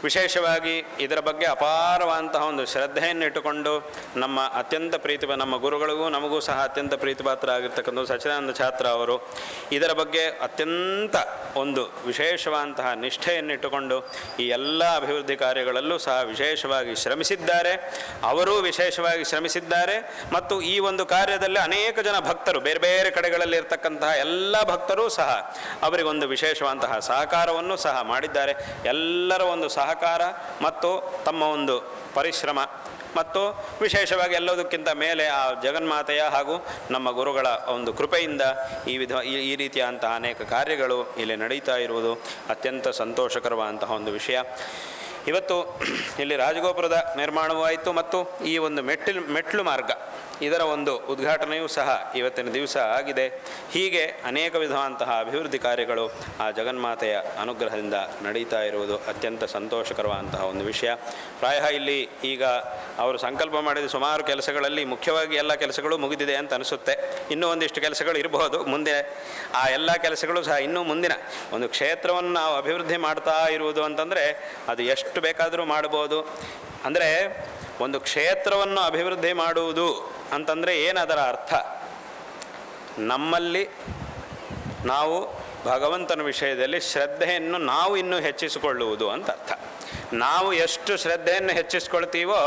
ವಿಶೇಷವಾಗಿ ಇದರ ಬಗ್ಗೆ ಅಪಾರವಾದಂತಹ ಒಂದು ಶ್ರದ್ಧೆಯನ್ನು ಇಟ್ಟುಕೊಂಡು ನಮ್ಮ ಅತ್ಯಂತ ಪ್ರೀತಿ ನಮ್ಮ ಗುರುಗಳಿಗೂ ನಮಗೂ ಸಹ ಅತ್ಯಂತ ಪ್ರೀತಿಪಾತ್ರ ಆಗಿರ್ತಕ್ಕಂಥ ಸಚ್ಚಿದಾನಂದ ಛಾತ್ರ ಅವರು ಇದರ ಬಗ್ಗೆ ಅತ್ಯಂತ ಒಂದು ವಿಶೇಷವಾದಂತಹ ನಿಷ್ಠೆಯನ್ನಿಟ್ಟುಕೊಂಡು ಈ ಎಲ್ಲ ಅಭಿವೃದ್ಧಿ ಕಾರ್ಯಗಳಲ್ಲೂ ಸಹ ವಿಶೇಷವಾಗಿ ಶ್ರಮಿಸಿದ್ದಾರೆ. ಅವರೂ ವಿಶೇಷವಾಗಿ ಶ್ರಮಿಸಿದ್ದಾರೆ ಮತ್ತು ಈ ಒಂದು ಕಾರ್ಯದಲ್ಲಿ ಅನೇಕ ಜನ ಭಕ್ತರು, ಬೇರೆ ಬೇರೆ ಕಡೆಗಳಲ್ಲಿ ಇರ್ತಕ್ಕಂತಹ ಎಲ್ಲ ಭಕ್ತರೂ ಸಹ ಅವರಿಗೊಂದು ವಿಶೇಷವಾದಂತಹ ಸಹಕಾರವನ್ನು ಸಹ ಮಾಡಿದ್ದಾರೆ. ಎಲ್ಲರ ಒಂದು ಸಹಕಾರ ಮತ್ತು ತಮ್ಮ ಒಂದು ಪರಿಶ್ರಮ ಮತ್ತು ವಿಶೇಷವಾಗಿ ಎಲ್ಲದಕ್ಕಿಂತ ಮೇಲೆ ಆ ಜಗನ್ಮಾತೆಯ ಹಾಗೂ ನಮ್ಮ ಗುರುಗಳ ಒಂದು ಕೃಪೆಯಿಂದ ಈ ವಿಧ, ಈ ರೀತಿಯಾದಂತಹ ಅನೇಕ ಕಾರ್ಯಗಳು ಇಲ್ಲಿ ನಡೀತಾ ಇರುವುದು ಅತ್ಯಂತ ಸಂತೋಷಕರವಾದಂತಹ ಒಂದು ವಿಷಯ. ಇವತ್ತು ಇಲ್ಲಿ ರಾಜಗೋಪುರದ ನಿರ್ಮಾಣವೂ ಆಯಿತು ಮತ್ತು ಈ ಒಂದು ಮೆಟ್ಟಿಲು, ಮೆಟ್ಲು ಮಾರ್ಗ ಇದರ ಒಂದು ಉದ್ಘಾಟನೆಯೂ ಸಹ ಇವತ್ತಿನ ದಿವಸ ಆಗಿದೆ. ಹೀಗೆ ಅನೇಕ ವಿಧವಾದಂತಹ ಅಭಿವೃದ್ಧಿ ಕಾರ್ಯಗಳು ಆ ಜಗನ್ಮಾತೆಯ ಅನುಗ್ರಹದಿಂದ ನಡೀತಾ ಇರುವುದು ಅತ್ಯಂತ ಸಂತೋಷಕರವಾದಂತಹ ಒಂದು ವಿಷಯ. ಪ್ರಾಯ ಇಲ್ಲಿ ಈಗ ಅವರು ಸಂಕಲ್ಪ ಮಾಡಿದ ಸುಮಾರು ಕೆಲಸಗಳಲ್ಲಿ ಮುಖ್ಯವಾಗಿ ಎಲ್ಲ ಕೆಲಸಗಳು ಮುಗಿದಿದೆ ಅಂತ ಅನಿಸುತ್ತೆ. ಇನ್ನೂ ಒಂದಿಷ್ಟು ಕೆಲಸಗಳು ಇರಬಹುದು ಮುಂದೆ ಆ ಎಲ್ಲ ಕೆಲಸಗಳು ಸಹ ಇನ್ನೂ ಮುಂದಿನ ಒಂದು ಕ್ಷೇತ್ರವನ್ನು ನಾವು ಅಭಿವೃದ್ಧಿ ಮಾಡ್ತಾ ಇರುವುದು ಅಂತಂದರೆ ಅದು ಎಷ್ಟು ಬೇಕಾದರೂ ಮಾಡ್ಬೋದು. ಅಂದರೆ ಒಂದು ಕ್ಷೇತ್ರವನ್ನು ಅಭಿವೃದ್ಧಿ ಮಾಡುವುದು ಅಂತಂದರೆ ಏನದರ ಅರ್ಥ? ನಮ್ಮಲ್ಲಿ ನಾವು ಭಗವಂತನ ವಿಷಯದಲ್ಲಿ ಶ್ರದ್ಧೆಯನ್ನು ನಾವು ಇನ್ನೂ ಹೆಚ್ಚಿಸಿಕೊಳ್ಳುವುದು ಅಂತ ಅರ್ಥ. ನಾವು ಎಷ್ಟು ಶ್ರದ್ಧೆಯನ್ನು ಹೆಚ್ಚಿಸ್ಕೊಳ್ತೀವೋ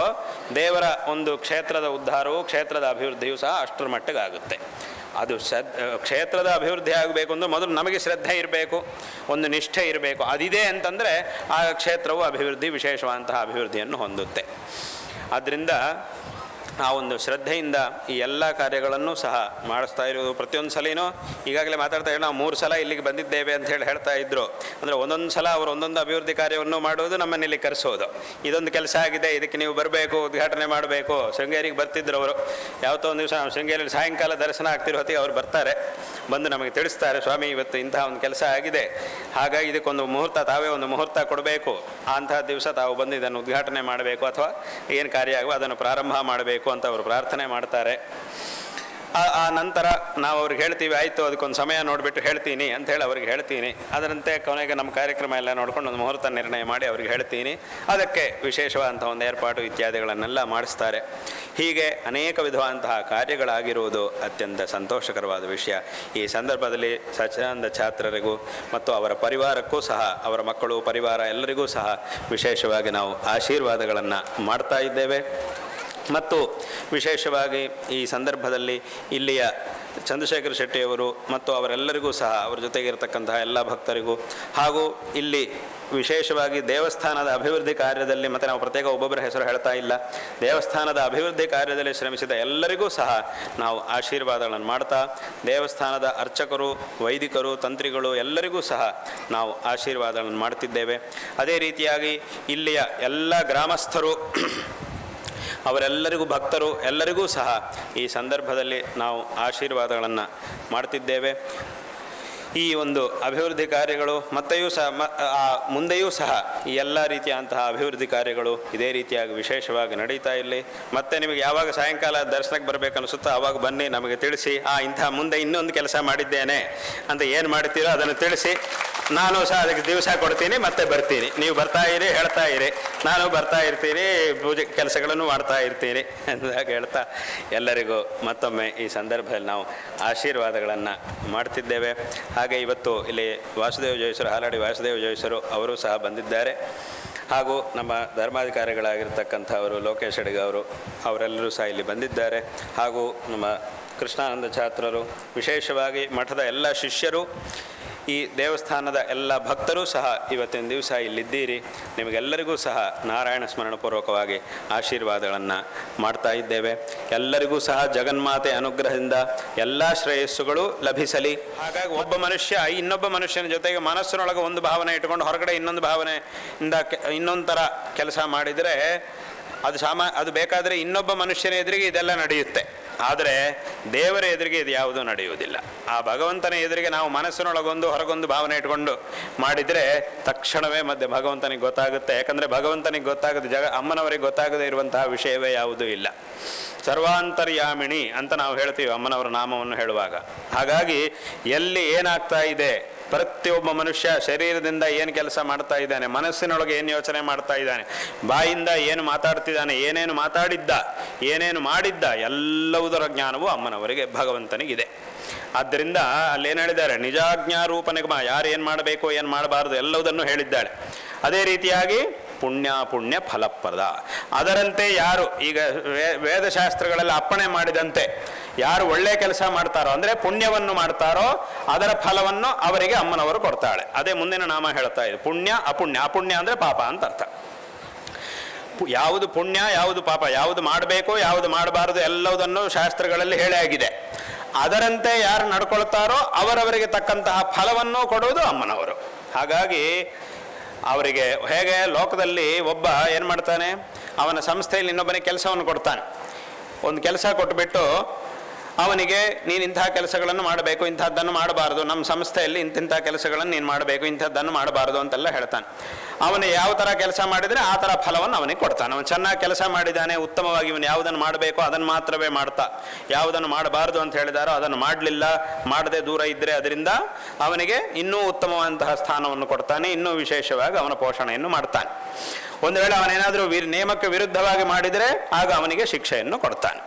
ದೇವರ ಒಂದು ಕ್ಷೇತ್ರದ ಉದ್ಧಾರವು ಕ್ಷೇತ್ರದ ಅಭಿವೃದ್ಧಿಯೂ ಸಹ ಅಷ್ಟರ ಮಟ್ಟಿಗೆ ಆಗುತ್ತೆ. ಅದು ಶ್ರದ್ ಕ್ಷೇತ್ರದ ಅಭಿವೃದ್ಧಿ ಆಗಬೇಕು ಅಂದರೆ ಮೊದಲು ನಮಗೆ ಶ್ರದ್ಧೆ ಇರಬೇಕು, ಒಂದು ನಿಷ್ಠೆ ಇರಬೇಕು. ಅದಿದೆ ಅಂತಂದರೆ ಆ ಕ್ಷೇತ್ರವು ಅಭಿವೃದ್ಧಿ, ವಿಶೇಷವಾದಂತಹ ಅಭಿವೃದ್ಧಿಯನ್ನು ಹೊಂದುತ್ತೆ. ಆದ್ದರಿಂದ ಆ ಒಂದು ಶ್ರದ್ಧೆಯಿಂದ ಈ ಎಲ್ಲ ಕಾರ್ಯಗಳನ್ನು ಸಹ ಮಾಡಿಸ್ತಾ ಇರುವುದು. ಪ್ರತಿಯೊಂದು ಸಲಿನೂ ಈಗಾಗಲೇ ಮಾತಾಡ್ತಾ ಇದ್ದೀವಿ ನಾವು ಮೂರು ಸಲ ಇಲ್ಲಿಗೆ ಬಂದಿದ್ದೇವೆ ಅಂತ ಹೇಳಿ ಹೇಳ್ತಾ ಇದ್ದರು ಅಂದರೆ ಒಂದೊಂದು ಸಲ ಅವರು ಒಂದೊಂದು ಅಭಿವೃದ್ಧಿ ಕಾರ್ಯವನ್ನು ಮಾಡುವುದು ನಮ್ಮನ್ನು ಇಲ್ಲಿ ಕರೆಸೋದು. ಇದೊಂದು ಕೆಲಸ ಆಗಿದೆ, ಇದಕ್ಕೆ ನೀವು ಬರಬೇಕು, ಉದ್ಘಾಟನೆ ಮಾಡಬೇಕು. ಶೃಂಗೇರಿಗೆ ಬರ್ತಿದ್ರು ಅವರು. ಯಾವತ್ತೋ ಒಂದು ದಿವಸ ಶೃಂಗೇರಿಯಲ್ಲಿ ಸಾಯಂಕಾಲ ದರ್ಶನ ಆಗ್ತಿರೋ ಹೊತ್ತಿಗೆ ಅವರು ಬರ್ತಾರೆ. ಬಂದು ನಮಗೆ ತಿಳಿಸ್ತಾರೆ, ಸ್ವಾಮಿ, ಇವತ್ತು ಇಂತಹ ಒಂದು ಕೆಲಸ ಆಗಿದೆ. ಹಾಗಾಗಿ ಇದಕ್ಕೊಂದು ಮುಹೂರ್ತ, ತಾವೇ ಒಂದು ಮುಹೂರ್ತ ಕೊಡಬೇಕು. ಅಂತಹ ದಿವಸ ತಾವು ಬಂದು ಇದನ್ನು ಉದ್ಘಾಟನೆ ಮಾಡಬೇಕು. ಅಥವಾ ಏನು ಕಾರ್ಯ ಆಗುವ ಅದನ್ನು ಪ್ರಾರಂಭ ಮಾಡಬೇಕು. ಅಂತ ಅವರು ಪ್ರಾರ್ಥನೆ ಮಾಡ್ತಾರೆ. ಆ ಆ ನಂತರ ನಾವು ಅವ್ರಿಗೆ ಹೇಳ್ತೀವಿ, ಆಯಿತು, ಅದಕ್ಕೊಂದು ಸಮಯ ನೋಡಿಬಿಟ್ಟು ಹೇಳ್ತೀನಿ ಅಂತ ಹೇಳಿ ಅವ್ರಿಗೆ ಹೇಳ್ತೀನಿ. ಅದರಂತೆ ಕೊನೆಗೆ ನಮ್ಮ ಕಾರ್ಯಕ್ರಮ ಎಲ್ಲ ನೋಡ್ಕೊಂಡು ಒಂದು ಮುಹೂರ್ತ ನಿರ್ಣಯ ಮಾಡಿ ಅವ್ರಿಗೆ ಹೇಳ್ತೀನಿ. ಅದಕ್ಕೆ ವಿಶೇಷವಾದಂಥ ಒಂದು ಏರ್ಪಾಡು ಇತ್ಯಾದಿಗಳನ್ನೆಲ್ಲ ಮಾಡಿಸ್ತಾರೆ. ಹೀಗೆ ಅನೇಕ ವಿಧವಾದಂತಹ ಕಾರ್ಯಗಳಾಗಿರುವುದು ಅತ್ಯಂತ ಸಂತೋಷಕರವಾದ ವಿಷಯ. ಈ ಸಂದರ್ಭದಲ್ಲಿ ಸಚ್ಚಿದಾನಂದ ಛಾತ್ರರಿಗೂ ಮತ್ತು ಅವರ ಪರಿವಾರಕ್ಕೂ ಸಹ, ಅವರ ಮಕ್ಕಳು, ಪರಿವಾರ ಎಲ್ಲರಿಗೂ ಸಹ ವಿಶೇಷವಾಗಿ ನಾವು ಆಶೀರ್ವಾದಗಳನ್ನು ಮಾಡ್ತಾ ಇದ್ದೇವೆ. ಮತ್ತು ವಿಶೇಷವಾಗಿ ಈ ಸಂದರ್ಭದಲ್ಲಿ ಇಲ್ಲಿಯ ಚಂದ್ರಶೇಖರ ಶೆಟ್ಟಿಯವರು ಮತ್ತು ಅವರೆಲ್ಲರಿಗೂ ಸಹ ಅವರ ಜೊತೆಗೆ ಇರತಕ್ಕಂತಹ ಎಲ್ಲ ಭಕ್ತರಿಗೂ ಹಾಗೂ ಇಲ್ಲಿ ವಿಶೇಷವಾಗಿ ದೇವಸ್ಥಾನದ ಅಭಿವೃದ್ಧಿ ಕಾರ್ಯದಲ್ಲಿ ಮತ್ತು ನಾವು ಪ್ರತ್ಯೇಕ ಒಬ್ಬೊಬ್ಬರ ಹೆಸರು ಹೇಳ್ತಾ ಇಲ್ಲ, ದೇವಸ್ಥಾನದ ಅಭಿವೃದ್ಧಿ ಕಾರ್ಯದಲ್ಲಿ ಶ್ರಮಿಸಿದ ಎಲ್ಲರಿಗೂ ಸಹ ನಾವು ಆಶೀರ್ವಾದಗಳನ್ನು ಮಾಡ್ತಾ, ದೇವಸ್ಥಾನದ ಅರ್ಚಕರು, ವೈದಿಕರು, ತಂತ್ರಿಗಳು ಎಲ್ಲರಿಗೂ ಸಹ ನಾವು ಆಶೀರ್ವಾದಗಳನ್ನು ಮಾಡ್ತಿದ್ದೇವೆ. ಅದೇ ರೀತಿಯಾಗಿ ಇಲ್ಲಿಯ ಎಲ್ಲ ಗ್ರಾಮಸ್ಥರು ಅವರೆಲ್ಲರಿಗೂ ಭಕ್ತರು, ಎಲ್ಲರಿಗೂ ಸಹ ಈ ಸಂದರ್ಭದಲ್ಲಿ ನಾವು ಆಶೀರ್ವಾದಗಳನ್ನು ಮಾಡ್ತಿದ್ದೇವೆ. ಈ ಒಂದು ಅಭಿವೃದ್ಧಿ ಕಾರ್ಯಗಳು ಮತ್ತೆಯೂ ಸಹ ಮ ಮುಂದೆಯೂ ಸಹ ಈ ಎಲ್ಲ ರೀತಿಯಂತಹ ಅಭಿವೃದ್ಧಿ ಕಾರ್ಯಗಳು ಇದೇ ರೀತಿಯಾಗಿ ವಿಶೇಷವಾಗಿ ನಡೀತಾ ಇರಲಿ. ಮತ್ತೆ ನಿಮಗೆ ಯಾವಾಗ ಸಾಯಂಕಾಲ ದರ್ಶನಕ್ಕೆ ಬರಬೇಕನ್ನಿಸುತ್ತೋ ಆವಾಗ ಬನ್ನಿ, ನಮಗೆ ತಿಳಿಸಿ, ಆ, ಇಂತಹ ಮುಂದೆ ಇನ್ನೊಂದು ಕೆಲಸ ಮಾಡಿದ್ದೇನೆ ಅಂತ ಏನು ಮಾಡ್ತೀರೋ ಅದನ್ನು ತಿಳಿಸಿ. ನಾನು ಸಹ ಅದಕ್ಕೆ ದಿವಸ ಕೊಡ್ತೀನಿ, ಮತ್ತೆ ಬರ್ತೀನಿ. ನೀವು ಬರ್ತಾ ಇರಿ, ಹೇಳ್ತಾ ಇರಿ. ನಾನು ಬರ್ತಾ ಇರ್ತೀನಿ, ಪೂಜೆ ಕೆಲಸಗಳನ್ನು ಮಾಡ್ತಾ ಇರ್ತೀನಿ ಅಂದಾಗ ಹೇಳ್ತಾ ಎಲ್ಲರಿಗೂ ಮತ್ತೊಮ್ಮೆ ಈ ಸಂದರ್ಭದಲ್ಲಿ ನಾವು ಆಶೀರ್ವಾದಗಳನ್ನು ಮಾಡ್ತಿದ್ದೇವೆ. ಹಾಗೆ ಇವತ್ತು ಇಲ್ಲಿ ವಾಸುದೇವ ಜೋಯಿಸರು, ಹಾಲಾಡಿ ವಾಸುದೇವ ಜೋಯಿಸರು ಅವರು ಸಹ ಬಂದಿದ್ದಾರೆ. ಹಾಗೂ ನಮ್ಮ ಧರ್ಮಾಧಿಕಾರಿಗಳಾಗಿರ್ತಕ್ಕಂಥವರು ಲೋಕೇಶ್ ಅಡಿಗ ಅವರು, ಅವರೆಲ್ಲರೂ ಸಹ ಇಲ್ಲಿ ಬಂದಿದ್ದಾರೆ. ಹಾಗೂ ನಮ್ಮ ಕೃಷ್ಣಾನಂದ ಛಾತ್ರರು, ವಿಶೇಷವಾಗಿ ಮಠದ ಎಲ್ಲ ಶಿಷ್ಯರು ಈ ದೇವಸ್ಥಾನದ ಎಲ್ಲ ಭಕ್ತರೂ ಸಹ ಇವತ್ತಿನ ದಿವಸ ಇಲ್ಲಿದ್ದೀರಿ. ನಿಮಗೆಲ್ಲರಿಗೂ ಸಹ ನಾರಾಯಣ ಸ್ಮರಣಪೂರ್ವಕವಾಗಿ ಆಶೀರ್ವಾದಗಳನ್ನು ಮಾಡ್ತಾ ಇದ್ದೇವೆ. ಎಲ್ಲರಿಗೂ ಸಹ ಜಗನ್ಮಾತೆ ಅನುಗ್ರಹದಿಂದ ಎಲ್ಲ ಶ್ರೇಯಸ್ಸುಗಳು ಲಭಿಸಲಿ. ಹಾಗಾಗಿ ಒಬ್ಬ ಮನುಷ್ಯ ಇನ್ನೊಬ್ಬ ಮನುಷ್ಯನ ಜೊತೆಗೆ ಮನಸ್ಸಿನೊಳಗೆ ಒಂದು ಭಾವನೆ ಇಟ್ಟುಕೊಂಡು ಹೊರಗಡೆ ಇನ್ನೊಂದು ಭಾವನೆಯಿಂದ ಇನ್ನೊಂದು ಥರ ಕೆಲಸ ಮಾಡಿದರೆ ಅದು ಸಾಮಾ, ಅದು ಬೇಕಾದರೆ ಇನ್ನೊಬ್ಬ ಮನುಷ್ಯನ ಎದುರಿಗೆ ಇದೆಲ್ಲ ನಡೆಯುತ್ತೆ. ಆದರೆ ದೇವರ ಎದುರಿಗೆ ಇದು ಯಾವುದೂ ನಡೆಯುವುದಿಲ್ಲ. ಆ ಭಗವಂತನ ಎದುರಿಗೆ ನಾವು ಮನಸ್ಸಿನೊಳಗೊಂದು ಹೊರಗೊಂದು ಭಾವನೆ ಇಟ್ಕೊಂಡು ಮಾಡಿದರೆ ತಕ್ಷಣವೇ ಮಧ್ಯೆ ಭಗವಂತನಿಗೆ ಗೊತ್ತಾಗುತ್ತೆ. ಯಾಕಂದರೆ ಭಗವಂತನಿಗೆ ಗೊತ್ತಾಗದೆ ಜಗ, ಅಮ್ಮನವರಿಗೆ ಗೊತ್ತಾಗದೇ ಇರುವಂತಹ ವಿಷಯವೇ ಯಾವುದೂ ಇಲ್ಲ. ಸರ್ವಾಂತರ್ಯಾಮಿಣಿ ಅಂತ ನಾವು ಹೇಳ್ತೀವಿ ಅಮ್ಮನವರ ನಾಮವನ್ನು ಹೇಳುವಾಗ. ಹಾಗಾಗಿ ಎಲ್ಲಿ ಏನಾಗ್ತಾ ಇದೆ? ಪ್ರತಿಯೊಬ್ಬ ಮನುಷ್ಯ ಶರೀರದಿಂದ ಏನು ಕೆಲಸ ಮಾಡ್ತಾ ಇದ್ದಾನೆ, ಮನಸ್ಸಿನೊಳಗೆ ಏನು ಯೋಚನೆ ಮಾಡ್ತಾ ಇದ್ದಾನೆ, ಬಾಯಿಂದ ಏನು ಮಾತಾಡ್ತಿದ್ದಾನೆ, ಏನೇನು ಮಾತಾಡಿದ್ದ, ಏನೇನು ಮಾಡಿದ್ದ, ಎಲ್ಲವುದರ ಜ್ಞಾನವು ಅಮ್ಮನವರಿಗೆ ಭಗವಂತನಿಗಿದೆ. ಆದ್ದರಿಂದ ಅಲ್ಲೇನು ಹೇಳಿದ್ದಾರೆ, ನಿಜಾಜ್ಞಾರೂಪ ನಿಗಮ, ಯಾರು ಏನು ಮಾಡಬೇಕು, ಏನು ಮಾಡಬಾರದು, ಎಲ್ಲವುದನ್ನು ಹೇಳಿದ್ದಾಳೆ. ಅದೇ ರೀತಿಯಾಗಿ ಪುಣ್ಯ ಪುಣ್ಯ ಫಲಪ್ರದ. ಅದರಂತೆ ಯಾರು, ಈಗ ವೇ- ವೇದಶಾಸ್ತ್ರಗಳಲ್ಲಿ ಅಪ್ಪಣೆ ಮಾಡಿದಂತೆ ಯಾರು ಒಳ್ಳೆ ಕೆಲಸ ಮಾಡ್ತಾರೋ, ಅಂದರೆ ಪುಣ್ಯವನ್ನು ಮಾಡ್ತಾರೋ, ಅದರ ಫಲವನ್ನು ಅವರಿಗೆ ಅಮ್ಮನವರು ಕೊಡ್ತಾಳೆ. ಅದೇ ಮುಂದಿನ ನಾಮ ಹೇಳ್ತಾ ಇದೆ ಪುಣ್ಯ, ಅಪುಣ್ಯ. ಅಪುಣ್ಯ ಅಂದರೆ ಪಾಪ ಅಂತ ಅರ್ಥ. ಯಾವುದು ಪುಣ್ಯ, ಯಾವುದು ಪಾಪ, ಯಾವುದು ಮಾಡಬೇಕು, ಯಾವುದು ಮಾಡಬಾರದು, ಎಲ್ಲವುದನ್ನು ಶಾಸ್ತ್ರಗಳಲ್ಲಿ ಹೇಳೇ ಆಗಿದೆ. ಅದರಂತೆ ಯಾರು ನಡ್ಕೊಳ್ತಾರೋ, ಅವರವರಿಗೆ ತಕ್ಕಂತಹ ಫಲವನ್ನು ಕೊಡುವುದು ಅಮ್ಮನವರು. ಹಾಗಾಗಿ ಅವರಿಗೆ ಹೇಗೆ ಲೋಕದಲ್ಲಿ ಒಬ್ಬ ಏನು ಮಾಡ್ತಾನೆ? ಅವನ ಸಂಸ್ಥೆಯಲ್ಲಿ ಇನ್ನೊಬ್ಬನಿಗೆ ಕೆಲಸವನ್ನು ಕೊಡ್ತಾನೆ. ಒಂದು ಕೆಲಸ ಕೊಟ್ಟುಬಿಟ್ಟು ಅವನಿಗೆ, ನೀನು ಇಂತಹ ಕೆಲಸಗಳನ್ನು ಮಾಡಬೇಕು, ಇಂಥದ್ದನ್ನು ಮಾಡಬಾರದು. ನಮ್ಮ ಸಂಸ್ಥೆಯಲ್ಲಿ ಇಂತಿಂಥ ಕೆಲಸಗಳನ್ನು ನೀನು ಮಾಡಬೇಕು, ಇಂಥದ್ದನ್ನು ಮಾಡಬಾರದು ಅಂತೆಲ್ಲ ಹೇಳ್ತಾನೆ. ಅವನು ಯಾವ ಥರ ಕೆಲಸ ಮಾಡಿದರೆ ಆ ಥರ ಫಲವನ್ನು ಅವನಿಗೆ ಕೊಡ್ತಾನೆ. ಅವನು ಚೆನ್ನಾಗಿ ಕೆಲಸ ಮಾಡಿದ್ದಾನೆ ಉತ್ತಮವಾಗಿ ಇವನು ಯಾವುದನ್ನು ಮಾಡಬೇಕು ಅದನ್ನು ಮಾತ್ರವೇ ಮಾಡ್ತಾ. ಯಾವುದನ್ನು ಮಾಡಬಾರದು ಅಂತ ಹೇಳಿದಾರೋ ಅದನ್ನು ಮಾಡಲಿಲ್ಲ, ಮಾಡದೆ ದೂರ ಇದ್ದರೆ ಅದರಿಂದ ಅವನಿಗೆ ಇನ್ನೂ ಉತ್ತಮವಾದಂತಹ ಸ್ಥಾನವನ್ನು ಕೊಡ್ತಾನೆ, ಇನ್ನೂ ವಿಶೇಷವಾಗಿ ಅವನ ಪೋಷಣೆಯನ್ನು ಮಾಡ್ತಾನೆ. ಒಂದು ವೇಳೆ ಅವನೇನಾದರೂ ವಿರ್, ನೇಮಕ್ಕೆ ವಿರುದ್ಧವಾಗಿ ಮಾಡಿದರೆ ಆಗ ಅವನಿಗೆ ಶಿಕ್ಷೆಯನ್ನು ಕೊಡ್ತಾನೆ.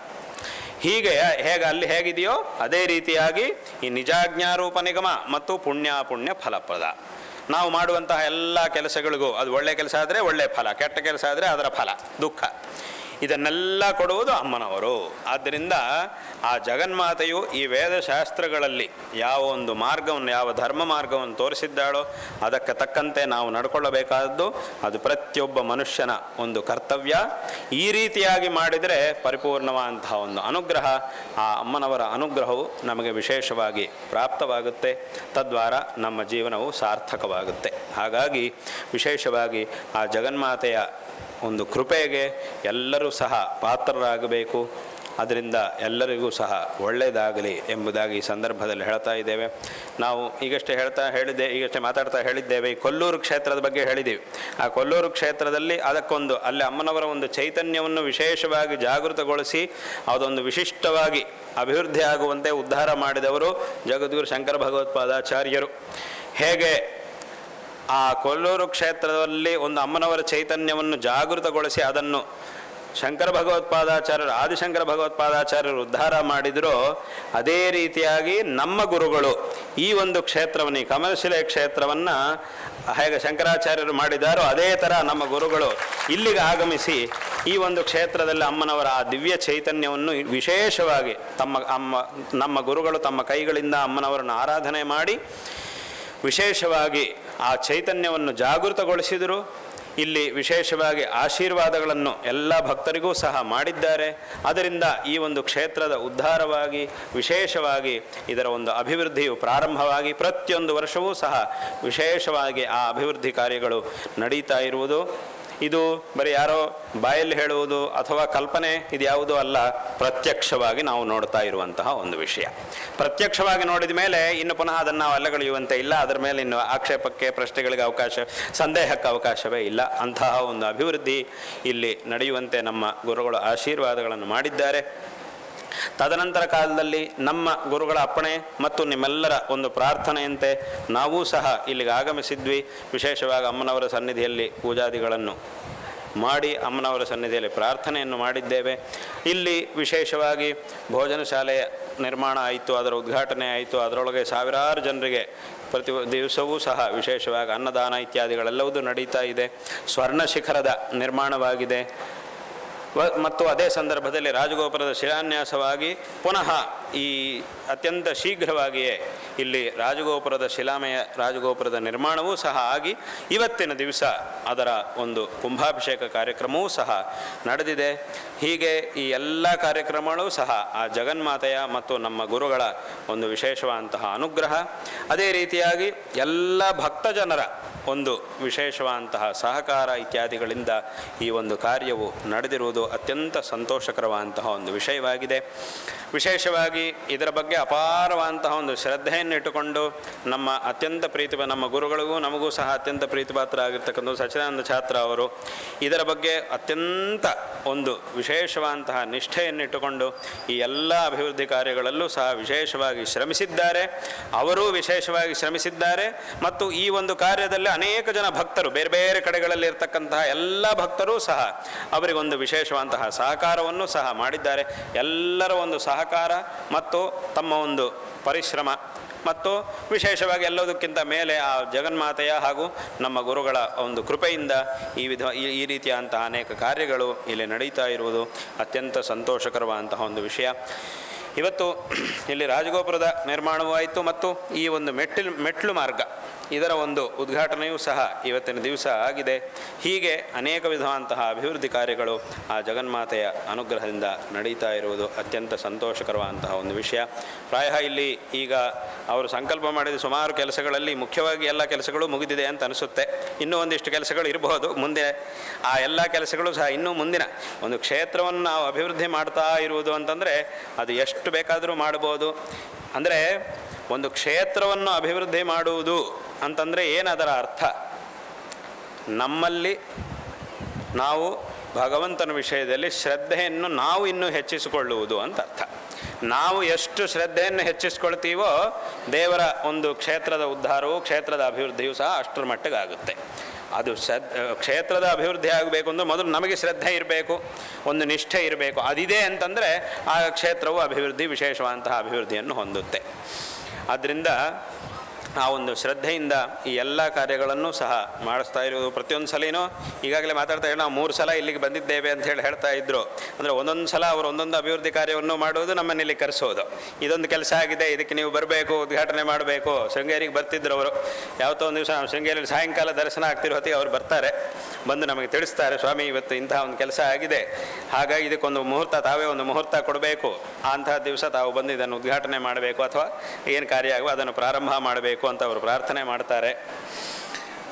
ಹೀಗೆ ಹೇಗೆ, ಅಲ್ಲಿ ಹೇಗಿದೆಯೋ ಅದೇ ರೀತಿಯಾಗಿ ಈ ನಿಜಾಜ್ಞಾರೂಪ ನಿಗಮ ಮತ್ತು ಪುಣ್ಯಾಪುಣ್ಯ ಪುಣ್ಯ ಫಲಪ್ರದ. ನಾವು ಮಾಡುವಂತಹ ಎಲ್ಲ ಕೆಲಸಗಳಿಗೂ ಅದು ಒಳ್ಳೆ ಕೆಲಸ ಆದರೆ ಒಳ್ಳೆ ಫಲ, ಕೆಟ್ಟ ಕೆಲಸ ಆದರೆ ಅದರ ಫಲ, ದುಃಖ. ಇದನ್ನೆಲ್ಲ ಕೊಡುವುದು ಅಮ್ಮನವರು. ಆದ್ದರಿಂದ ಆ ಜಗನ್ಮಾತೆಯು ಈ ವೇದಶಾಸ್ತ್ರಗಳಲ್ಲಿ ಯಾವ ಒಂದು ಮಾರ್ಗವನ್ನು, ಯಾವ ಧರ್ಮ ಮಾರ್ಗವನ್ನು ತೋರಿಸಿದ್ದಾಳೋ, ಅದಕ್ಕೆ ತಕ್ಕಂತೆ ನಾವು ನಡ್ಕೊಳ್ಳಬೇಕಾದದ್ದು ಅದು ಪ್ರತಿಯೊಬ್ಬ ಮನುಷ್ಯನ ಒಂದು ಕರ್ತವ್ಯ. ಈ ರೀತಿಯಾಗಿ ಮಾಡಿದರೆ ಪರಿಪೂರ್ಣವಾದಂತಹ ಒಂದು ಅನುಗ್ರಹ, ಆ ಅಮ್ಮನವರ ಅನುಗ್ರಹವು ನಮಗೆ ವಿಶೇಷವಾಗಿ ಪ್ರಾಪ್ತವಾಗುತ್ತೆ. ತದ್ವಾರ ನಮ್ಮ ಜೀವನವು ಸಾರ್ಥಕವಾಗುತ್ತೆ. ಹಾಗಾಗಿ ವಿಶೇಷವಾಗಿ ಆ ಜಗನ್ಮಾತೆಯ ಒಂದು ಕೃಪೆಗೆ ಎಲ್ಲರೂ ಸಹ ಪಾತ್ರರಾಗಬೇಕು. ಅದರಿಂದ ಎಲ್ಲರಿಗೂ ಸಹ ಒಳ್ಳೆಯದಾಗಲಿ ಎಂಬುದಾಗಿ ಈ ಸಂದರ್ಭದಲ್ಲಿ ಹೇಳ್ತಾ ಇದ್ದೇವೆ. ನಾವು ಈಗಷ್ಟೇ ಹೇಳ್ತಾ ಹೇಳಿದ್ದೆ, ಈಗಷ್ಟೇ ಮಾತಾಡ್ತಾ ಹೇಳಿದ್ದೇವೆ, ಈ ಕೊಲ್ಲೂರು ಕ್ಷೇತ್ರದ ಬಗ್ಗೆ ಹೇಳಿದ್ದೀವಿ. ಆ ಕೊಲ್ಲೂರು ಕ್ಷೇತ್ರದಲ್ಲಿ ಅದಕ್ಕೊಂದು, ಅಲ್ಲಿ ಅಮ್ಮನವರ ಒಂದು ಚೈತನ್ಯವನ್ನು ವಿಶೇಷವಾಗಿ ಜಾಗೃತಗೊಳಿಸಿ, ಅದೊಂದು ವಿಶಿಷ್ಟವಾಗಿ ಅಭಿವೃದ್ಧಿ ಆಗುವಂತೆ ಉದ್ಧಾರ ಮಾಡಿದವರು ಜಗದ್ಗುರು ಶಂಕರ ಭಗವತ್ಪಾದಾಚಾರ್ಯರು. ಹೇಗೆ ಆ ಕೊಲ್ಲೂರು ಕ್ಷೇತ್ರದಲ್ಲಿ ಒಂದು ಅಮ್ಮನವರ ಚೈತನ್ಯವನ್ನು ಜಾಗೃತಗೊಳಿಸಿ ಅದನ್ನು ಶಂಕರ ಭಗವತ್ಪಾದಾಚಾರ್ಯರು, ಆದಿಶಂಕರ ಭಗವತ್ಪಾದಾಚಾರ್ಯರು ಉದ್ಧಾರ ಮಾಡಿದರೋ. ಅದೇ ರೀತಿಯಾಗಿ ನಮ್ಮ ಗುರುಗಳು ಈ ಒಂದು ಕ್ಷೇತ್ರವನ್ನು, ಈ ಕಮಲಶಿಲೆ ಕ್ಷೇತ್ರವನ್ನು ಹೇಗೆ ಶಂಕರಾಚಾರ್ಯರು ಮಾಡಿದಾರೋ. ಅದೇ ಥರ ನಮ್ಮ ಗುರುಗಳು ಇಲ್ಲಿಗೆ ಆಗಮಿಸಿ ಈ ಒಂದು ಕ್ಷೇತ್ರದಲ್ಲಿ ಅಮ್ಮನವರ ಆ ದಿವ್ಯ ಚೈತನ್ಯವನ್ನು ವಿಶೇಷವಾಗಿ ತಮ್ಮ ಅಮ್ಮ, ನಮ್ಮ ಗುರುಗಳು ತಮ್ಮ ಕೈಗಳಿಂದ ಅಮ್ಮನವರನ್ನು ಆರಾಧನೆ ಮಾಡಿ ವಿಶೇಷವಾಗಿ ಆ ಚೈತನ್ಯವನ್ನು ಜಾಗೃತಗೊಳಿಸಿದರು. ಇಲ್ಲಿ ವಿಶೇಷವಾಗಿ ಆಶೀರ್ವಾದಗಳನ್ನು ಎಲ್ಲ ಭಕ್ತರಿಗೂ ಸಹ ಮಾಡಿದ್ದಾರೆ. ಅದರಿಂದ ಈ ಒಂದು ಕ್ಷೇತ್ರದ ಉದ್ಧಾರವಾಗಿ, ವಿಶೇಷವಾಗಿ ಇದರ ಒಂದು ಅಭಿವೃದ್ಧಿಯು ಪ್ರಾರಂಭವಾಗಿ ಪ್ರತಿಯೊಂದು ವರ್ಷವೂ ಸಹ ವಿಶೇಷವಾಗಿ ಆ ಅಭಿವೃದ್ಧಿ ಕಾರ್ಯಗಳು ನಡೀತಾ ಇರುವುದು. ಇದು ಬರೀ ಯಾರೋ ಬಾಯಲ್ಲಿ ಹೇಳುವುದು ಅಥವಾ ಕಲ್ಪನೆ ಇದು ಯಾವುದೂ ಅಲ್ಲ, ಪ್ರತ್ಯಕ್ಷವಾಗಿ ನಾವು ನೋಡ್ತಾ ಇರುವಂತಹ ಒಂದು ವಿಷಯ. ಪ್ರತ್ಯಕ್ಷವಾಗಿ ನೋಡಿದ ಮೇಲೆ ಇನ್ನು ಪುನಃ ಅದನ್ನು ನಾವು ಅಲ್ಲಗಳೆಯುವಂತೆ ಇಲ್ಲ, ಅದರ ಮೇಲೆ ಇನ್ನು ಆಕ್ಷೇಪಕ್ಕೆ, ಪ್ರಶ್ನೆಗಳಿಗೆ ಅವಕಾಶ, ಸಂದೇಹಕ್ಕೆ ಅವಕಾಶವೇ ಇಲ್ಲ. ಅಂತಹ ಒಂದು ಅಭಿವೃದ್ಧಿ ಇಲ್ಲಿ ನಡೆಯುವಂತೆ ನಮ್ಮ ಗುರುಗಳು ಆಶೀರ್ವಾದಗಳನ್ನು ಮಾಡಿದ್ದಾರೆ. ತದನಂತರ ಕಾಲದಲ್ಲಿ ನಮ್ಮ ಗುರುಗಳ ಅಪ್ಪಣೆ ಮತ್ತು ನಿಮ್ಮೆಲ್ಲರ ಒಂದು ಪ್ರಾರ್ಥನೆಯಂತೆ ನಾವೂ ಸಹ ಇಲ್ಲಿಗೆ ಆಗಮಿಸಿದ್ವಿ. ವಿಶೇಷವಾಗಿ ಅಮ್ಮನವರ ಸನ್ನಿಧಿಯಲ್ಲಿ ಪೂಜಾದಿಗಳನ್ನು ಮಾಡಿ ಅಮ್ಮನವರ ಸನ್ನಿಧಿಯಲ್ಲಿ ಪ್ರಾರ್ಥನೆಯನ್ನು ಮಾಡಿದ್ದೇವೆ. ಇಲ್ಲಿ ವಿಶೇಷವಾಗಿ ಭೋಜನ ಶಾಲೆಯ ನಿರ್ಮಾಣ ಆಯಿತು, ಅದರ ಉದ್ಘಾಟನೆ ಆಯಿತು. ಅದರೊಳಗೆ ಸಾವಿರಾರು ಜನರಿಗೆ ಪ್ರತಿ ದಿವಸವೂ ಸಹ ವಿಶೇಷವಾಗಿ ಅನ್ನದಾನ ಇತ್ಯಾದಿಗಳೆಲ್ಲವೂ ನಡೀತಾ ಇದೆ. ಸ್ವರ್ಣ ಶಿಖರದ ನಿರ್ಮಾಣವಾಗಿದೆ. ಮತ್ತು ಅದೇ ಸಂದರ್ಭದಲ್ಲಿ ರಾಜಗೋಪುರದ ಶಿಲಾನ್ಯಾಸವಾಗಿ ಪುನಃ ಈ ಅತ್ಯಂತ ಶೀಘ್ರವಾಗಿಯೇ ಇಲ್ಲಿ ರಾಜಗೋಪುರದ ಶಿಲಾಮಯ ರಾಜಗೋಪುರದ ನಿರ್ಮಾಣವೂ ಸಹ ಆಗಿ ಇವತ್ತಿನ ದಿವಸ ಅದರ ಒಂದು ಕುಂಭಾಭಿಷೇಕ ಕಾರ್ಯಕ್ರಮವೂ ಸಹ ನಡೆದಿದೆ. ಹೀಗೆ ಈ ಎಲ್ಲ ಕಾರ್ಯಕ್ರಮಗಳು ಸಹ ಆ ಜಗನ್ಮಾತೆಯ ಮತ್ತು ನಮ್ಮ ಗುರುಗಳ ಒಂದು ವಿಶೇಷವಾದಂತಹ ಅನುಗ್ರಹ. ಅದೇ ರೀತಿಯಾಗಿ ಎಲ್ಲ ಭಕ್ತ ಜನರ ಒಂದು ವಿಶೇಷವಾದಂತಹ ಸಹಕಾರ ಇತ್ಯಾದಿಗಳಿಂದ ಈ ಒಂದು ಕಾರ್ಯವು ನಡೆದಿರುವುದು ಅತ್ಯಂತ ಸಂತೋಷಕರವಾದಂತಹ ಒಂದು ವಿಷಯವಾಗಿದೆ. ವಿಶೇಷವಾಗಿ ಇದರ ಬಗ್ಗೆ ಅಪಾರವಾದಂತಹ ಒಂದು ಶ್ರದ್ಧೆಯನ್ನು ಇಟ್ಟುಕೊಂಡು ನಮ್ಮ ಅತ್ಯಂತ ಪ್ರೀತಿ ನಮ್ಮ ಗುರುಗಳಿಗೂ ನಮಗೂ ಸಹ ಅತ್ಯಂತ ಪ್ರೀತಿಪಾತ್ರ ಆಗಿರ್ತಕ್ಕಂಥ ಸಚ್ಚಿದಾನಂದ ಛಾತ್ರ ಅವರು ಇದರ ಬಗ್ಗೆ ಅತ್ಯಂತ ಒಂದು ವಿಶೇಷವಾದಂತಹ ನಿಷ್ಠೆಯನ್ನಿಟ್ಟುಕೊಂಡು ಈ ಎಲ್ಲ ಅಭಿವೃದ್ಧಿ ಕಾರ್ಯಗಳಲ್ಲೂ ಸಹ ವಿಶೇಷವಾಗಿ ಶ್ರಮಿಸಿದ್ದಾರೆ. ಅವರೂ ವಿಶೇಷವಾಗಿ ಶ್ರಮಿಸಿದ್ದಾರೆ. ಮತ್ತು ಈ ಒಂದು ಕಾರ್ಯದಲ್ಲಿ ಅನೇಕ ಜನ ಭಕ್ತರು, ಬೇರೆ ಬೇರೆ ಕಡೆಗಳಲ್ಲಿ ಇರ್ತಕ್ಕಂತಹ ಎಲ್ಲ ಭಕ್ತರೂ ಸಹ ಅವರಿಗೊಂದು ವಿಶೇಷವಾದಂತಹ ಸಹಕಾರವನ್ನು ಸಹ ಮಾಡಿದ್ದಾರೆ. ಎಲ್ಲರ ಒಂದು ಸಹಕಾರ ಮತ್ತು ತಮ್ಮ ಒಂದು ಪರಿಶ್ರಮ ಮತ್ತು ವಿಶೇಷವಾಗಿ ಎಲ್ಲದಕ್ಕಿಂತ ಮೇಲೆ ಆ ಜಗನ್ಮಾತೆಯ ಹಾಗೂ ನಮ್ಮ ಗುರುಗಳ ಒಂದು ಕೃಪೆಯಿಂದ ಈ ವಿಧ ಈ- ರೀತಿಯಾದಂತಹ ಅನೇಕ ಕಾರ್ಯಗಳು ಇಲ್ಲಿ ನಡೀತಾ ಇರುವುದು ಅತ್ಯಂತ ಸಂತೋಷಕರವಾದಂತಹ ಒಂದು ವಿಷಯ. ಇವತ್ತು ಇಲ್ಲಿ ರಾಜಗೋಪುರದ ನಿರ್ಮಾಣವೂ ಆಯಿತು ಮತ್ತು ಈ ಒಂದು ಮೆಟ್ಟಿಲು ಮೆಟ್ಲು ಮಾರ್ಗ ಇದರ ಒಂದು ಉದ್ಘಾಟನೆಯೂ ಸಹ ಇವತ್ತಿನ ದಿವಸ ಆಗಿದೆ. ಹೀಗೆ ಅನೇಕ ವಿಧವಾದಂತಹ ಅಭಿವೃದ್ಧಿ ಕಾರ್ಯಗಳು ಆ ಜಗನ್ಮಾತೆಯ ಅನುಗ್ರಹದಿಂದ ನಡೀತಾ ಇರುವುದು ಅತ್ಯಂತ ಸಂತೋಷಕರವಾದಂತಹ ಒಂದು ವಿಷಯ. ಪ್ರಾಯ ಇಲ್ಲಿ ಈಗ ಅವರು ಸಂಕಲ್ಪ ಮಾಡಿದ ಸುಮಾರು ಕೆಲಸಗಳಲ್ಲಿ ಮುಖ್ಯವಾಗಿ ಎಲ್ಲ ಕೆಲಸಗಳು ಮುಗಿದಿದೆ ಅಂತ ಅನಿಸುತ್ತೆ. ಇನ್ನೂ ಒಂದಿಷ್ಟು ಕೆಲಸಗಳು ಇರಬಹುದು ಮುಂದೆ ಆ ಎಲ್ಲ ಕೆಲಸಗಳು ಸಹ ಇನ್ನೂ ಮುಂದಿನ ಒಂದು ಕ್ಷೇತ್ರವನ್ನು ನಾವು ಅಭಿವೃದ್ಧಿ ಮಾಡ್ತಾ ಇರುವುದು ಅಂತಂದರೆ ಅದು ಎಷ್ಟು ಬೇಕಾದರೂ ಮಾಡ್ಬೋದು. ಅಂದರೆ ಒಂದು ಕ್ಷೇತ್ರವನ್ನು ಅಭಿವೃದ್ಧಿ ಮಾಡುವುದು ಅಂತಂದರೆ ಏನದರ ಅರ್ಥ? ನಮ್ಮಲ್ಲಿ ನಾವು ಭಗವಂತನ ವಿಷಯದಲ್ಲಿ ಶ್ರದ್ಧೆಯನ್ನು ನಾವು ಇನ್ನೂ ಹೆಚ್ಚಿಸಿಕೊಳ್ಳುವುದು ಅಂತ ಅರ್ಥ. ನಾವು ಎಷ್ಟು ಶ್ರದ್ಧೆಯನ್ನು ಹೆಚ್ಚಿಸ್ಕೊಳ್ತೀವೋ ದೇವರ ಒಂದು ಕ್ಷೇತ್ರದ ಉದ್ಧಾರವು ಕ್ಷೇತ್ರದ ಅಭಿವೃದ್ಧಿಯು ಸಹ ಅಷ್ಟರ ಮಟ್ಟಿಗೆ ಆಗುತ್ತೆ. ಅದು ಶ್ರದ್, ಕ್ಷೇತ್ರದ ಅಭಿವೃದ್ಧಿ ಆಗಬೇಕು ಅಂದರೆ ಮೊದಲು ನಮಗೆ ಶ್ರದ್ಧೆ ಇರಬೇಕು, ಒಂದು ನಿಷ್ಠೆ ಇರಬೇಕು. ಅದಿದೆ ಅಂತಂದರೆ ಆ ಕ್ಷೇತ್ರವು ಅಭಿವೃದ್ಧಿ ವಿಶೇಷವಾದಂತಹ ಅಭಿವೃದ್ಧಿಯನ್ನು ಹೊಂದುತ್ತೆ. ಆದ್ದರಿಂದ ಆ ಒಂದು ಶ್ರದ್ಧೆಯಿಂದ ಈ ಎಲ್ಲ ಕಾರ್ಯಗಳನ್ನು ಸಹ ಮಾಡಿಸ್ತಾ ಇರೋದು ಪ್ರತಿಯೊಂದು ಸಲಿನೂ ಈಗಾಗಲೇ ಮಾತಾಡ್ತಾ ಇರೋ ನಾವು ಮೂರು ಸಲ ಇಲ್ಲಿಗೆ ಬಂದಿದ್ದೇವೆ ಅಂತ ಹೇಳಿ ಹೇಳ್ತಾ ಇದ್ದರು ಅಂದರೆ ಒಂದೊಂದು ಸಲ ಅವರು ಒಂದೊಂದು ಅಭಿವೃದ್ಧಿ ಕಾರ್ಯವನ್ನು ಮಾಡುವುದು ನಮ್ಮನ್ನು ಇಲ್ಲಿ ಕರೆಸೋದು. ಇದೊಂದು ಕೆಲಸ ಆಗಿದೆ, ಇದಕ್ಕೆ ನೀವು ಬರಬೇಕು, ಉದ್ಘಾಟನೆ ಮಾಡಬೇಕು. ಶೃಂಗೇರಿಗೆ ಬರ್ತಿದ್ರು ಅವರು. ಯಾವತ್ತೋ ಒಂದು ದಿವಸ ಶೃಂಗೇರಿಯಲ್ಲಿ ಸಾಯಂಕಾಲ ದರ್ಶನ ಆಗ್ತಿರೋ ಹೊತ್ತಿಗೆ ಅವ್ರು ಬರ್ತಾರೆ. ಬಂದು ನಮಗೆ ತಿಳಿಸ್ತಾರೆ, ಸ್ವಾಮಿ, ಇವತ್ತು ಇಂತಹ ಒಂದು ಕೆಲಸ ಆಗಿದೆ. ಹಾಗಾಗಿ ಇದಕ್ಕೊಂದು ಮುಹೂರ್ತ, ತಾವೇ ಒಂದು ಮುಹೂರ್ತ ಕೊಡಬೇಕು. ಅಂತಹ ದಿವಸ ತಾವು ಬಂದು ಇದನ್ನು ಉದ್ಘಾಟನೆ ಮಾಡಬೇಕು ಅಥವಾ ಏನು ಕಾರ್ಯ ಆಗುವ ಅದನ್ನು ಪ್ರಾರಂಭ ಮಾಡಬೇಕು ಅಂತ ಅವರು ಪ್ರಾರ್ಥನೆ ಮಾಡ್ತಾರೆ.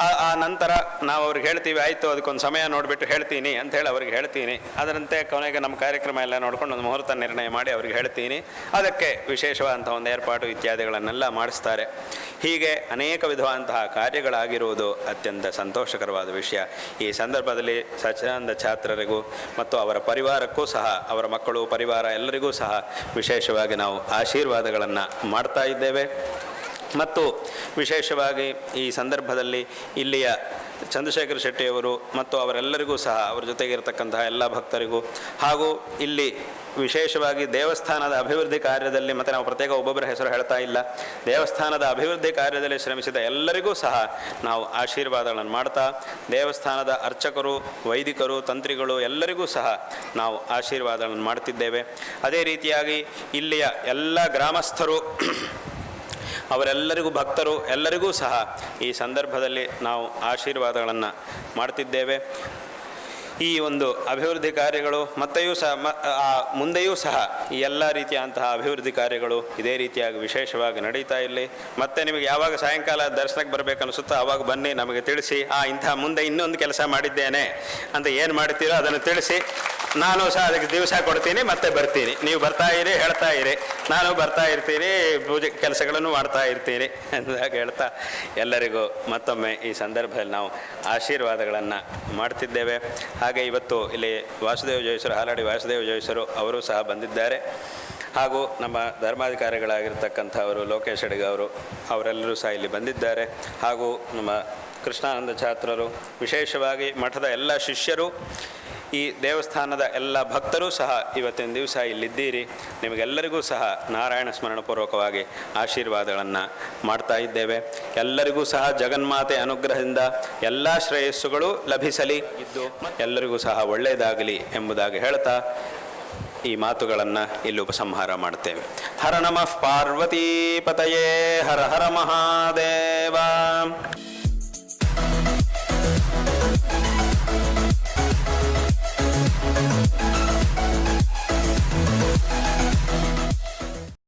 ಆ ನಂತರ ನಾವು ಅವ್ರಿಗೆ ಹೇಳ್ತೀವಿ, ಆಯಿತು, ಅದಕ್ಕೊಂದು ಸಮಯ ನೋಡಿಬಿಟ್ಟು ಹೇಳ್ತೀನಿ ಅಂತ ಹೇಳಿ ಅವ್ರಿಗೆ ಹೇಳ್ತೀನಿ. ಅದರಂತೆ ಕೊನೆಗೆ ನಮ್ಮ ಕಾರ್ಯಕ್ರಮ ಎಲ್ಲ ನೋಡ್ಕೊಂಡು ಒಂದು ಮುಹೂರ್ತ ನಿರ್ಣಯ ಮಾಡಿ ಅವ್ರಿಗೆ ಹೇಳ್ತೀನಿ. ಅದಕ್ಕೆ ವಿಶೇಷವಾದಂಥ ಒಂದು ಏರ್ಪಾಡು ಇತ್ಯಾದಿಗಳನ್ನೆಲ್ಲ ಮಾಡಿಸ್ತಾರೆ. ಹೀಗೆ ಅನೇಕ ವಿಧವಾದಂತಹ ಕಾರ್ಯಗಳಾಗಿರುವುದು ಅತ್ಯಂತ ಸಂತೋಷಕರವಾದ ವಿಷಯ. ಈ ಸಂದರ್ಭದಲ್ಲಿ ಸಚ್ಚಿದಾನಂದ ಛಾತ್ರರಿಗೂ ಮತ್ತು ಅವರ ಪರಿವಾರಕ್ಕೂ ಸಹ, ಅವರ ಮಕ್ಕಳು, ಪರಿವಾರ ಎಲ್ಲರಿಗೂ ಸಹ ವಿಶೇಷವಾಗಿ ನಾವು ಆಶೀರ್ವಾದಗಳನ್ನು ಮಾಡ್ತಾ ಇದ್ದೇವೆ. ಮತ್ತು ವಿಶೇಷವಾಗಿ ಈ ಸಂದರ್ಭದಲ್ಲಿ ಇಲ್ಲಿಯ ಚಂದ್ರಶೇಖರ ಶೆಟ್ಟಿಯವರು ಮತ್ತು ಅವರೆಲ್ಲರಿಗೂ ಸಹ ಅವರ ಜೊತೆಗಿರತಕ್ಕಂತಹ ಎಲ್ಲ ಭಕ್ತರಿಗೂ ಹಾಗೂ ಇಲ್ಲಿ ವಿಶೇಷವಾಗಿ ದೇವಸ್ಥಾನದ ಅಭಿವೃದ್ಧಿ ಕಾರ್ಯದಲ್ಲಿ ಮತ್ತು ನಾವು ಪ್ರತ್ಯೇಕ ಒಬ್ಬೊಬ್ಬರ ಹೆಸರು ಹೇಳ್ತಾ ಇಲ್ಲ, ದೇವಸ್ಥಾನದ ಅಭಿವೃದ್ಧಿ ಕಾರ್ಯದಲ್ಲಿ ಶ್ರಮಿಸಿದ ಎಲ್ಲರಿಗೂ ಸಹ ನಾವು ಆಶೀರ್ವಾದಗಳನ್ನು ಮಾಡ್ತಾ, ದೇವಸ್ಥಾನದ ಅರ್ಚಕರು, ವೈದಿಕರು, ತಂತ್ರಿಗಳು ಎಲ್ಲರಿಗೂ ಸಹ ನಾವು ಆಶೀರ್ವಾದಗಳನ್ನು ಮಾಡ್ತಿದ್ದೇವೆ. ಅದೇ ರೀತಿಯಾಗಿ ಇಲ್ಲಿಯ ಎಲ್ಲ ಗ್ರಾಮಸ್ಥರು ಅವರೆಲ್ಲರಿಗೂ ಭಕ್ತರು, ಎಲ್ಲರಿಗೂ ಸಹ ಈ ಸಂದರ್ಭದಲ್ಲಿ ನಾವು ಆಶೀರ್ವಾದಗಳನ್ನು ಮಾಡ್ತಿದ್ದೇವೆ. ಈ ಒಂದು ಅಭಿವೃದ್ಧಿ ಕಾರ್ಯಗಳು, ಮತ್ತೆಯೂ ಸಹ ಮುಂದೆಯೂ ಸಹ ಈ ಎಲ್ಲ ರೀತಿಯಂತಹ ಅಭಿವೃದ್ಧಿ ಕಾರ್ಯಗಳು ಇದೇ ರೀತಿಯಾಗಿ ವಿಶೇಷವಾಗಿ ನಡೀತಾ ಇರಲಿ. ಮತ್ತೆ ನಿಮಗೆ ಯಾವಾಗ ಸಾಯಂಕಾಲ ದರ್ಶನಕ್ಕೆ ಬರಬೇಕು ಅನಿಸುತ್ತೋ ಆವಾಗ ಬನ್ನಿ, ನಮಗೆ ತಿಳಿಸಿ, ಆ, ಇಂತಹ ಮುಂದೆ ಇನ್ನೊಂದು ಕೆಲಸ ಮಾಡಿದ್ದೇನೆ ಅಂತ ಏನು ಮಾಡ್ತೀರೋ ಅದನ್ನು ತಿಳಿಸಿ. ನಾನು ಸಹ ಅದಕ್ಕೆ ದಿವಸ ಕೊಡ್ತೀನಿ, ಮತ್ತೆ ಬರ್ತೀನಿ. ನೀವು ಬರ್ತಾ ಇರಿ, ಹೇಳ್ತಾ ಇರಿ. ನಾನು ಬರ್ತಾ ಇರ್ತೀನಿ, ಪೂಜೆ ಕೆಲಸಗಳನ್ನು ಮಾಡ್ತಾ ಇರ್ತೀನಿ ಅಂತ ಹೇಳ್ತಾ ಎಲ್ಲರಿಗೂ ಮತ್ತೊಮ್ಮೆ ಈ ಸಂದರ್ಭದಲ್ಲಿ ನಾವು ಆಶೀರ್ವಾದಗಳನ್ನು ಮಾಡ್ತಿದ್ದೇವೆ. ಹಾಗೆ ಇವತ್ತು ಇಲ್ಲಿ ವಾಸುದೇವ ಜೋಯಿಸರು, ಹಾಲಾಡಿ ವಾಸುದೇವ ಜೋಯಿಸರು ಅವರು ಸಹ ಬಂದಿದ್ದಾರೆ. ಹಾಗೂ ನಮ್ಮ ಧರ್ಮಾಧಿಕಾರಿಗಳಾಗಿರ್ತಕ್ಕಂಥವರು ಲೋಕೇಶ್ ಅಡಿಗ ಅವರು, ಅವರೆಲ್ಲರೂ ಸಹ ಇಲ್ಲಿ ಬಂದಿದ್ದಾರೆ. ಹಾಗೂ ನಮ್ಮ ಕೃಷ್ಣಾನಂದ ಛಾತ್ರರು, ವಿಶೇಷವಾಗಿ ಮಠದ ಎಲ್ಲ ಶಿಷ್ಯರು ಈ ದೇವಸ್ಥಾನದ ಎಲ್ಲ ಭಕ್ತರೂ ಸಹ ಇವತ್ತಿನ ದಿವಸ ಇಲ್ಲಿದ್ದೀರಿ. ನಿಮಗೆಲ್ಲರಿಗೂ ಸಹ ನಾರಾಯಣ ಸ್ಮರಣಪೂರ್ವಕವಾಗಿ ಆಶೀರ್ವಾದಗಳನ್ನು ಮಾಡ್ತಾ ಇದ್ದೇವೆ. ಎಲ್ಲರಿಗೂ ಸಹ ಜಗನ್ಮಾತೆ ಅನುಗ್ರಹದಿಂದ ಎಲ್ಲ ಶ್ರೇಯಸ್ಸುಗಳು ಲಭಿಸಲಿ. ಇದ್ದು ಎಲ್ಲರಿಗೂ ಸಹ ಒಳ್ಳೆಯದಾಗಲಿ ಎಂಬುದಾಗಿ ಹೇಳ್ತಾ ಈ ಮಾತುಗಳನ್ನು ಇಲ್ಲಿ ಉಪಸಂಹಾರ ಮಾಡ್ತೇವೆ. ಹರ ನಮಃ ಪಾರ್ವತೀಪತಯೇ ಹರ ಹರ ಮಹಾದೇವ.